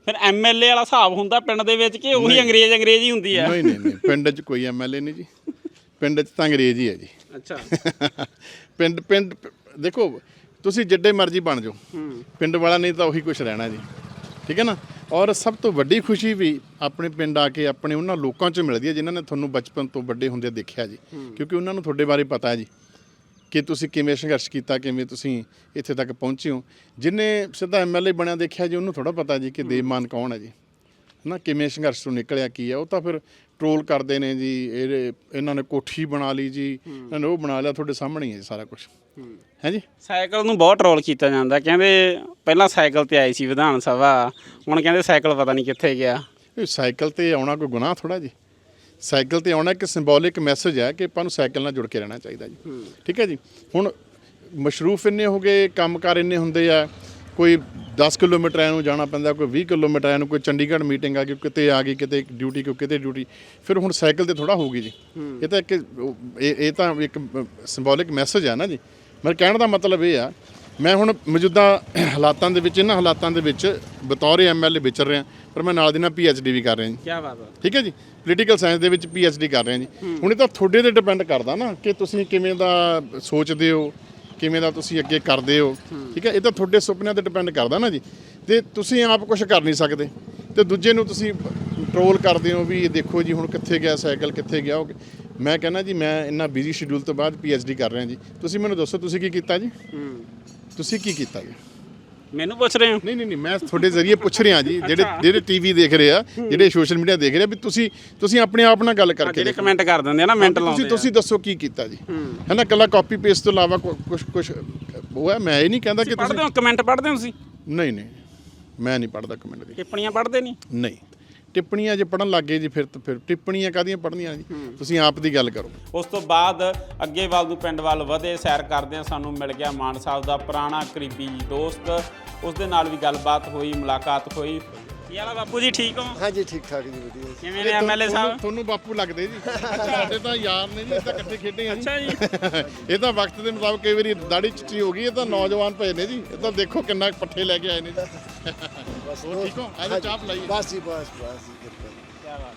ਫਿਰ ਐਮਐਲਏ ਵਾਲਾ ਹਿਸਾਬ ਹੁੰਦਾ ਪਿੰਡ ਦੇ ਵਿੱਚ ਕਿ ਉਹੀ ਅੰਗਰੇਜ਼ ਅੰਗਰੇਜ਼ ਹੁੰਦੀ ਆ? ਨਹੀਂ ਨਹੀਂ ਨਹੀਂ ਪਿੰਡ 'ਚ ਕੋਈ ਐਮਐਲਏ ਨਹੀਂ ਜੀ। ਪਿੰਡ 'ਚ ਤਾਂ ਅੰਗਰੇਜ਼ ਹੀ ਹੈ ਜੀ। ਅੱਛਾ। ਪਿੰਡ ਪਿੰਡ ਦੇਖੋ ਤੁਸੀਂ ਜਿੱਡੇ ਮਰਜ਼ੀ ਬਣ ਜਾਓ। ਪਿੰਡ ਵਾਲਾ ਨਹੀਂ ਤਾਂ ਉਹੀ ਕੁਝ ਰਹਿਣਾ ਜੀ। ਠੀਕ ਹੈ ਨਾ? ਔਰ ਸਭ ਤੋਂ ਵੱਡੀ ਖੁਸ਼ੀ ਵੀ ਆਪਣੇ ਪਿੰਡ ਆ ਕੇ ਆਪਣੇ ਉਹਨਾਂ ਲੋਕਾਂ 'ਚ ਮਿਲਦੀ ਹੈ ਜਿਨ੍ਹਾਂ ਨੇ ਤੁਹਾਨੂੰ ਬਚਪਨ ਤੋਂ ਵੱਡੇ ਹੁੰਦੇ ਦੇਖਿਆ ਜੀ। ਕਿਉਂਕਿ ਉਹਨਾਂ ਨੂੰ ਤੁਹਾਡੇ ਬਾਰੇ ਪਤਾ ਹੈ ਜੀ। ਕਿ ਤੁਸੀਂ ਕਿਵੇਂ ਸੰਘਰਸ਼ ਕੀਤਾ ਕਿਵੇਂ ਤੁਸੀਂ ਇੱਥੇ ਤੱਕ ਪਹੁੰਚੇ ਹੋ? ਜਿਨੇ ਸਿੱਧਾ ਐਮਐਲਏ ਬਣਿਆ ਦੇਖਿਆ ਜੀ ਉਹਨੂੰ ਥੋੜਾ ਪਤਾ ਜੀ ਕਿ ਦੇਵਮਾਨ ਕੌਣ ਹੈ ਜੀ। ਨਾ ਕਿਵੇਂ ਸੰਘਰਸ਼ ਤੋਂ ਨਿਕਲਿਆ ਕੀ ਹੈ? ਉਹ ਤਾਂ ਫਿਰ ਟਰੋਲ ਕਰਦੇ ਨੇ ਜੀ ਇਹ ਇਹਨਾਂ ਨੇ ਕੋਠੀ ਬਣਾ ਲਈ ਜੀ ਇਹਨਾਂ ਨੇ ਉਹ ਬਣਾ ਲਿਆ ਤੁਹਾਡੇ ਸਾਹਮਣੇ ਹੀ ਹੈ ਜੀ ਸਾਰਾ ਕੁਝ ਹੈ। ਜੀ? ਸਾਈਕਲ ਨੂੰ ਬਹੁਤ ਟਰੋਲ ਕੀਤਾ ਜਾਂਦਾ ਕਹਿੰਦੇ ਪਹਿਲਾਂ ਸਾਈਕਲ ਤੇ ਆਈ ਸੀ ਵਿਧਾਨ ਸਭਾ ਹੁਣ ਕਹਿੰਦੇ ਸਾਈਕਲ ਪਤਾ ਨਹੀਂ ਕਿੱਥੇ ਗਿਆ। ਇਹ ਸਾਈਕਲ ਤੇ ਆਉਣਾ ਕੋਈ ਗੁਨਾਹ ਥੋੜਾ ਜੀ। ਸਾਈਕਲ ਤੇ ਆਉਣਾ ਇੱਕ ਸਿੰਬੋਲਿਕ ਮੈਸੇਜ ਹੈ ਕਿ ਆਪਾਂ ਨੂੰ ਸਾਈਕਲ ਨਾਲ ਜੁੜ ਕੇ ਰਹਿਣਾ ਚਾਹੀਦਾ ਜੀ। ਠੀਕ ਹੈ ਜੀ? ਹੁਣ ਮਸ਼ਰੂਫ ਇੰਨੇ ਹੋ ਗਏ ਕੰਮਕਾਰ ਇੰਨੇ ਹੁੰਦੇ ਆ ਕੋਈ 10 ਕਿਲੋਮੀਟਰ ਐ ਨੂੰ ਜਾਣਾ ਪੈਂਦਾ ਕੋਈ 20 ਕਿਲੋਮੀਟਰ ਐ ਨੂੰ ਕੋਈ ਚੰਡੀਗੜ੍ਹ ਮੀਟਿੰਗ ਆ ਗਈ ਕਿਤੇ ਆ ਗਈ ਕਿਤੇ ਡਿਊਟੀ ਕੋਈ ਕਿਤੇ ਡਿਊਟੀ ਫਿਰ ਹੁਣ ਸਾਈਕਲ ਤੇ ਥੋੜਾ ਹੋਊਗੀ ਜੀ। ਇਹ ਤਾਂ ਇੱਕ ਇਹ ਤਾਂ ਇੱਕ ਸਿੰਬੋਲਿਕ ਮੈਸੇਜ ਆ ਨਾ ਜੀ। ਮੇਰੇ ਕਹਿਣ ਦਾ ਮਤਲਬ ਇਹ ਆ ਮੈਂ ਹੁਣ ਮੌਜੂਦਾ ਹਾਲਾਤਾਂ ਦੇ ਵਿੱਚ ਇਹਨਾਂ ਹਾਲਾਤਾਂ ਦੇ ਵਿੱਚ ਬਤੌਰ ਐਮਐਲਏ ਵਿਚਰ ਰਿਹਾ। ਪਰ ਮੈਂ ਨਾਲ ਦੀ ਨਾਲ ਪੀਐਚਡੀ ਵੀ ਕਰ ਰਿਹਾ ਜੀ। ਕੀ ਬਾਤ ਆ ਠੀਕ ਹੈ ਜੀ? ਪੋਲੀਟੀਕਲ ਸਾਇੰਸ ਦੇ ਵਿੱਚ ਪੀਐਚਡੀ ਕਰ ਰਹੇ ਹਾਂ। ਜੀ ਹੁਣ ਇਹ ਤਾਂ ਤੁਹਾਡੇ ਤੇ ਡਿਪੈਂਡ ਕਰਦਾ ਨਾ ਕਿ ਤੁਸੀਂ ਕਿਵੇਂ ਦਾ ਸੋਚਦੇ ਹੋ ਕਿਵੇਂ ਦਾ ਤੁਸੀਂ ਅੱਗੇ ਕਰਦੇ ਹੋ। ਠੀਕ ਹੈ? ਇਹ ਤਾਂ ਤੁਹਾਡੇ ਸੁਪਨਿਆਂ ਤੇ ਡਿਪੈਂਡ ਕਰਦਾ ਨਾ ਜੀ। ਤੇ ਤੁਸੀਂ ਆਪ ਕੁਝ ਕਰ ਨਹੀਂ ਸਕਦੇ। ਤੇ ਦੂਜੇ ਨੂੰ ਤੁਸੀਂ ਟਰੋਲ ਕਰਦੇ ਹੋ ਵੀ ਇਹ ਦੇਖੋ ਜੀ ਹੁਣ ਕਿੱਥੇ ਗਿਆ ਸਾਈਕਲ ਕਿੱਥੇ ਗਿਆ ਮੈਂ ਕਹਿੰਦਾ ਜੀ ਮੈਂ ਇੰਨਾ ਬਿਜ਼ੀ ਸ਼ਡਿਊਲ ਤੋਂ ਬਾਅਦ ਪੀਐਚਡੀ ਕਰ ਰਿਹਾ ਜੀ। ਤੁਸੀਂ ਮੈਨੂੰ ਦੱਸੋ ਤੁਸੀਂ ਕੀ ਕੀਤਾ ਜੀ? ਤੁਸੀਂ ਕੀ ਕੀਤਾ ਜੀ? ਮੈਨੂੰ ਪੁੱਛ ਰਹੇ ਹੋ? ਨਹੀਂ ਨਹੀਂ ਨਹੀਂ ਮੈਂ ਤੁਹਾਡੇ ਜ਼ਰੀਏ ਪੁੱਛ ਰਿਹਾ ਜੀ ਜਿਹੜੇ ਜਿਹੜੇ ਟੀਵੀ ਦੇਖ ਰਹੇ ਆ ਜਿਹੜੇ ਸੋਸ਼ਲ ਮੀਡੀਆ ਦੇਖ ਰਹੇ ਆ ਵੀ ਤੁਸੀਂ ਤੁਸੀਂ ਆਪਣੇ ਆਪ ਨਾਲ ਗੱਲ ਕਰਕੇ ਜਿਹੜੇ ਕਮੈਂਟ ਕਰ ਦਿੰਦੇ ਆ ਨਾ ਮੈਂਟ ਤੁਸੀਂ ਲਾਉਂਦੇ ਆ। ਤੁਸੀਂ ਦੱਸੋ ਕੀ ਕੀਤਾ ਜੀ। ਹੈ। ਨਾ ਕੱਲਾ ਕਾਪੀ ਪੇਸਟ ਤੋਂ ਇਲਾਵਾ ਕੁਝ ਕੁਝ ਉਹ ਹੈ ਮੈਂ ਇਹ ਨਹੀਂ ਕਹਿੰਦਾ ਕਿ ਪੜ੍ਹਦੇ ਤੁਸੀਂ ਹੋ? ਕਮੈਂਟ ਪੜ੍ਹਦੇ ਹੋ ਤੁਸੀਂ? ਨਹੀਂ ਨਹੀਂ ਮੈਂ ਨਹੀਂ ਪੜਦਾ ਕਮੈਂਟ ਦੀ। ਟਿੱਪਣੀਆਂ ਪੜ੍ਹਦੇ ਨਹੀਂ? ਨਹੀਂ। ਟਿੱਪਣੀਆਂ ਜੇ ਪੜਨ ਲੱਗੇ ਜੀ ਫਿਰ ਫਿਰ ਟਿੱਪਣੀਆਂ ਕਾਦੀਆਂ ਪੜਨੀਆਂ ਜੀ? ਤੁਸੀਂ ਆਪ ਦੀ ਗੱਲ ਕਰੋ। ਉਸ ਤੋਂ ਬਾਅਦ ਅੱਗੇ ਵੱਲ ਨੂੰ ਪਿੰਡ ਵੱਲ ਵਧੇ ਸੈਰ ਕਰਦਿਆਂ ਸਾਨੂੰ ਮਿਲ ਗਿਆ ਮਾਨ ਸਾਹਿਬ ਦਾ ਪੁਰਾਣਾ ਕਰੀਬੀ ਦੋਸਤ। ਉਸ ਦੇ ਨਾਲ ਵੀ ਗੱਲਬਾਤ ਹੋਈ ਮੁਲਾਕਾਤ ਹੋਈ। ਕੀ ਹਾਲ ਆ ਬਾਪੂ ਜੀ ਠੀਕ ਹੋ? ਹਾਂਜੀ ਠੀਕ ਠਾਕ ਜੀ ਵਧੀਆ ਕਿਵੇਂ ਨੇ ਐਮਐਲਏ ਸਾਹਿਬ? ਤੁਹਾਨੂੰ- ਬਾਪੂ ਲੱਗਦੇ ਜੀ। ਸਾਡੇ ਤਾਂ ਯਾਰ ਨੇ ਜੀ ਇਹ ਤਾਂ ਇਕੱਠੇ ਖੇਡੇ ਆ ਅੱਛਾ ਜੀ। ਇਹ ਤਾਂ ਵਕਤ ਦੇ ਮੁਤਾਬਕ ਕਈ ਵਾਰੀ ਦਾੜੀ ਚਿੱਟੀ ਹੋ ਗਈ ਇਹ ਤਾਂ ਨੌਜਵਾਨ ਪਏ ਨੇ ਜੀ। ਇਹ ਤਾਂ ਦੇਖੋ ਕਿੰਨਾ ਪੱਠੇ ਲੈ ਕੇ ਆਏ ਨੇ ਜੀ। ਹੋਰ ਠੀਕ ਹੋ? ਆਜੋ ਚਾਹ ਪਲਾਈਏ। ਬਸ ਜੀ ਬਸ ਬਸ ਜੀ ਕਿਰਪਾ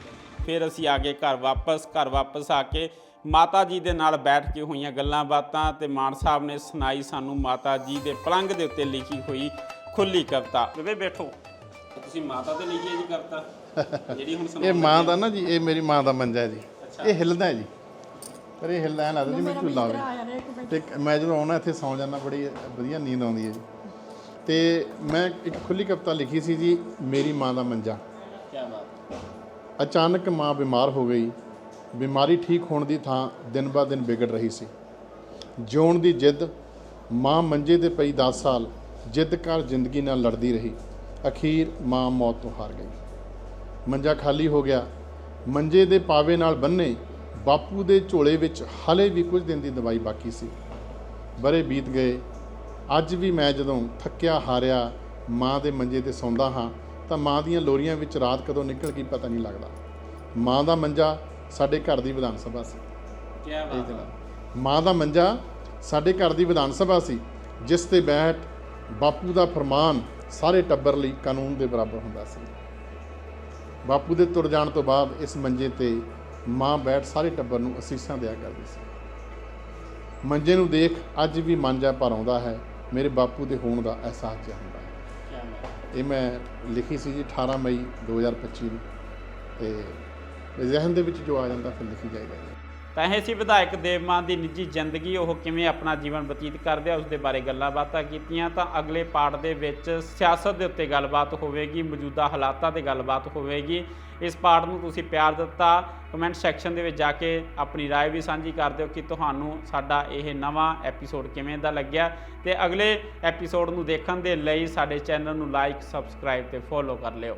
ਫਿਰ ਅਸੀਂ ਆ ਗਏ ਘਰ ਵਾਪਸ ਘਰ ਵਾਪਸ ਆ ਕੇ ਮਾਤਾ ਜੀ ਦੇ ਨਾਲ ਬੈਠ ਕੇ ਹੋਈਆਂ ਗੱਲਾਂ ਬਾਤਾਂ ਤੇ ਮਾਨ ਸਾਹਿਬ ਨੇ ਸੁਣਾਈ ਸਾਨੂੰ ਮਾਤਾ ਜੀ ਦੇ ਪਲੰਗ ਦੇ ਉੱਤੇ ਲਿਖੀ ਹੋਈ ਖੁੱਲੀ ਕਵਿਤਾ। ਬੇਬੇ ਬੈਠੋ। ਤੁਸੀਂ ਮਾਤਾ ਤੇ ਲਿਖੀ ਹੈ ਜੀ ਕਵਿਤਾ ਜਿਹੜੀ ਹੁਣ ਇਹ ਮਾਂ ਦਾ ਨਾ ਜੀ ਇਹ ਮੇਰੀ ਮਾਂ ਦਾ ਮੰਜਾ ਹੈ ਜੀ। ਇਹ ਹਿੱਲਦਾ ਹੈ ਜੀ। ਪਰ ਇਹ ਹਿੱਲਦਾ ਐ ਲੱਗਦਾ ਜਿਵੇਂ ਝੂਲਾ ਹੋਵੇ ਤੇ ਮੈਂ ਜਦੋਂ ਆਉਣਾ ਇੱਥੇ ਸੌਂ ਜਾਂਦਾ ਬੜੀ ਵਧੀਆ ਨੀਂਦ ਆਉਂਦੀ ਹੈ ਜੀ। ਤੇ ਮੈਂ ਇੱਕ ਖੁੱਲੀ ਕਵਿਤਾ ਲਿਖੀ ਸੀ ਜੀ ਮੇਰੀ ਮਾਂ ਦਾ ਮੰਜਾ। ਕੀ ਬਾਤ ਅਚਾਨਕ ਮਾਂ ਬਿਮਾਰ ਹੋ ਗਈ। ਬਿਮਾਰੀ ਠੀਕ ਹੋਣ ਦੀ ਥਾਂ ਦਿਨ ਬਾ ਦਿਨ ਵਿਗੜ ਰਹੀ ਸੀ। ਜਿਉਣ ਦੀ ਜਿੱਦ ਮਾਂ ਮੰਜੇ ਤੇ ਪਈ 10 ਸਾਲ ਜਿੱਦ ਕਰ ਜ਼ਿੰਦਗੀ ਨਾਲ ਲੜਦੀ ਰਹੀ। ਅਖੀਰ ਮਾਂ ਮੌਤ ਤੋਂ ਹਾਰ ਗਈ। ਮੰਜਾ ਖਾਲੀ ਹੋ ਗਿਆ। ਮੰਜੇ ਦੇ ਪਾਵੇ ਨਾਲ ਬੰਨੇ ਬਾਪੂ ਦੇ ਝੋਲੇ ਵਿੱਚ ਹਲੇ ਵੀ ਕੁਝ ਦਿਨ ਦੀ ਦਵਾਈ ਬਾਕੀ ਸੀ। ਬਰੇ ਬੀਤ ਗਏ। ਅੱਜ ਵੀ ਮੈਂ ਜਦੋਂ ਥੱਕਿਆ ਹਾਰਿਆ ਮਾਂ ਦੇ ਮੰਜੇ ਤੇ ਸੌਂਦਾ ਹਾਂ ਤਾਂ ਮਾਂ ਦੀਆਂ ਲੋਰੀਆਂ ਵਿੱਚ ਰਾਤ ਕਦੋਂ ਨਿਕਲ ਗਈ ਪਤਾ ਨਹੀਂ ਲੱਗਦਾ। ਮਾਂ ਦਾ ਮੰਜਾ ਸਾਡੇ ਘਰ ਦੀ ਵਿਧਾਨ ਸਭਾ ਸੀ। ਕੀ ਬਾਤ ਮਾਂ ਦਾ ਮੰਜਾ ਸਾਡੇ ਘਰ ਦੀ ਵਿਧਾਨ ਸਭਾ ਸੀ ਜਿਸ ਤੇ ਬੈਠ ਬਾਪੂ ਦਾ ਫਰਮਾਨ ਸਾਰੇ ਟੱਬਰ ਲਈ ਕਾਨੂੰਨ ਦੇ ਬਰਾਬਰ ਹੁੰਦਾ ਸੀ। ਬਾਪੂ ਦੇ ਤੁਰ ਜਾਣ ਤੋਂ ਬਾਅਦ ਇਸ ਮੰਜੇ ਤੇ ਮਾਂ ਬੈਠ ਸਾਰੇ ਟੱਬਰ ਨੂੰ ਅਸੀਸਾਂ ਦਿਆ ਕਰਦੀ ਸੀ। ਮੰਜੇ ਨੂੰ ਦੇਖ ਅੱਜ ਵੀ ਮਨ ਜਾ ਭਰ ਆਉਂਦਾ ਹੈ। ਮੇਰੇ ਬਾਪੂ ਦੇ ਹੋਣ ਦਾ ਅਹਿਸਾਸ ਜਿਹਾ ਹੁੰਦਾ ਇਹ ਮੈਂ ਲਿਖੀ ਸੀ ਜੀ 18 ਮਈ 2025 ਨੂੰ। ਤੇ ਜ਼ਹਿਨ ਦੇ ਵਿੱਚ ਜੋ ਆ ਜਾਂਦਾ, ਫਿਰ ਲਿਖੀ ਜਾਈਦਾ ਤਾਂ ਇਹ ਸੀ ਵਿਧਾਇਕ ਦੇਵਮਾਨ ਦੀ ਨਿੱਜੀ ਜ਼ਿੰਦਗੀ ਉਹ ਕਿਵੇਂ ਆਪਣਾ ਜੀਵਨ ਬਤੀਤ ਕਰਦੇ ਆ ਉਸ ਦੇ ਬਾਰੇ ਗੱਲਾਂ ਬਾਤਾਂ ਕੀਤੀਆਂ ਤਾਂ ਅਗਲੇ ਪਾਰਟ ਦੇ ਵਿੱਚ ਸਿਆਸਤ ਦੇ ਉੱਤੇ ਗੱਲਬਾਤ ਹੋਵੇਗੀ ਮੌਜੂਦਾ ਹਾਲਾਤਾਂ ਤੇ ਗੱਲਬਾਤ ਹੋਵੇਗੀ ਇਸ ਪਾਰਟ ਨੂੰ ਤੁਸੀਂ ਪਿਆਰ ਦਿੱਤਾ ਕਮੈਂਟ ਸੈਕਸ਼ਨ ਦੇ ਵਿੱਚ ਜਾ ਕੇ ਆਪਣੀ رائے ਵੀ ਸਾਂਝੀ ਕਰ ਦਿਓ ਕਿ ਤੁਹਾਨੂੰ ਸਾਡਾ ਇਹ ਨਵਾਂ ਐਪੀਸੋਡ ਕਿਵੇਂ ਦਾ ਲੱਗਿਆ ਤੇ ਅਗਲੇ ਐਪੀਸੋਡ ਨੂੰ ਦੇਖਣ ਦੇ ਲਈ ਸਾਡੇ ਚੈਨਲ ਨੂੰ ਲਾਈਕ ਸਬਸਕ੍ਰਾਈਬ ਤੇ ਫੋਲੋ ਕਰ ਲਿਓ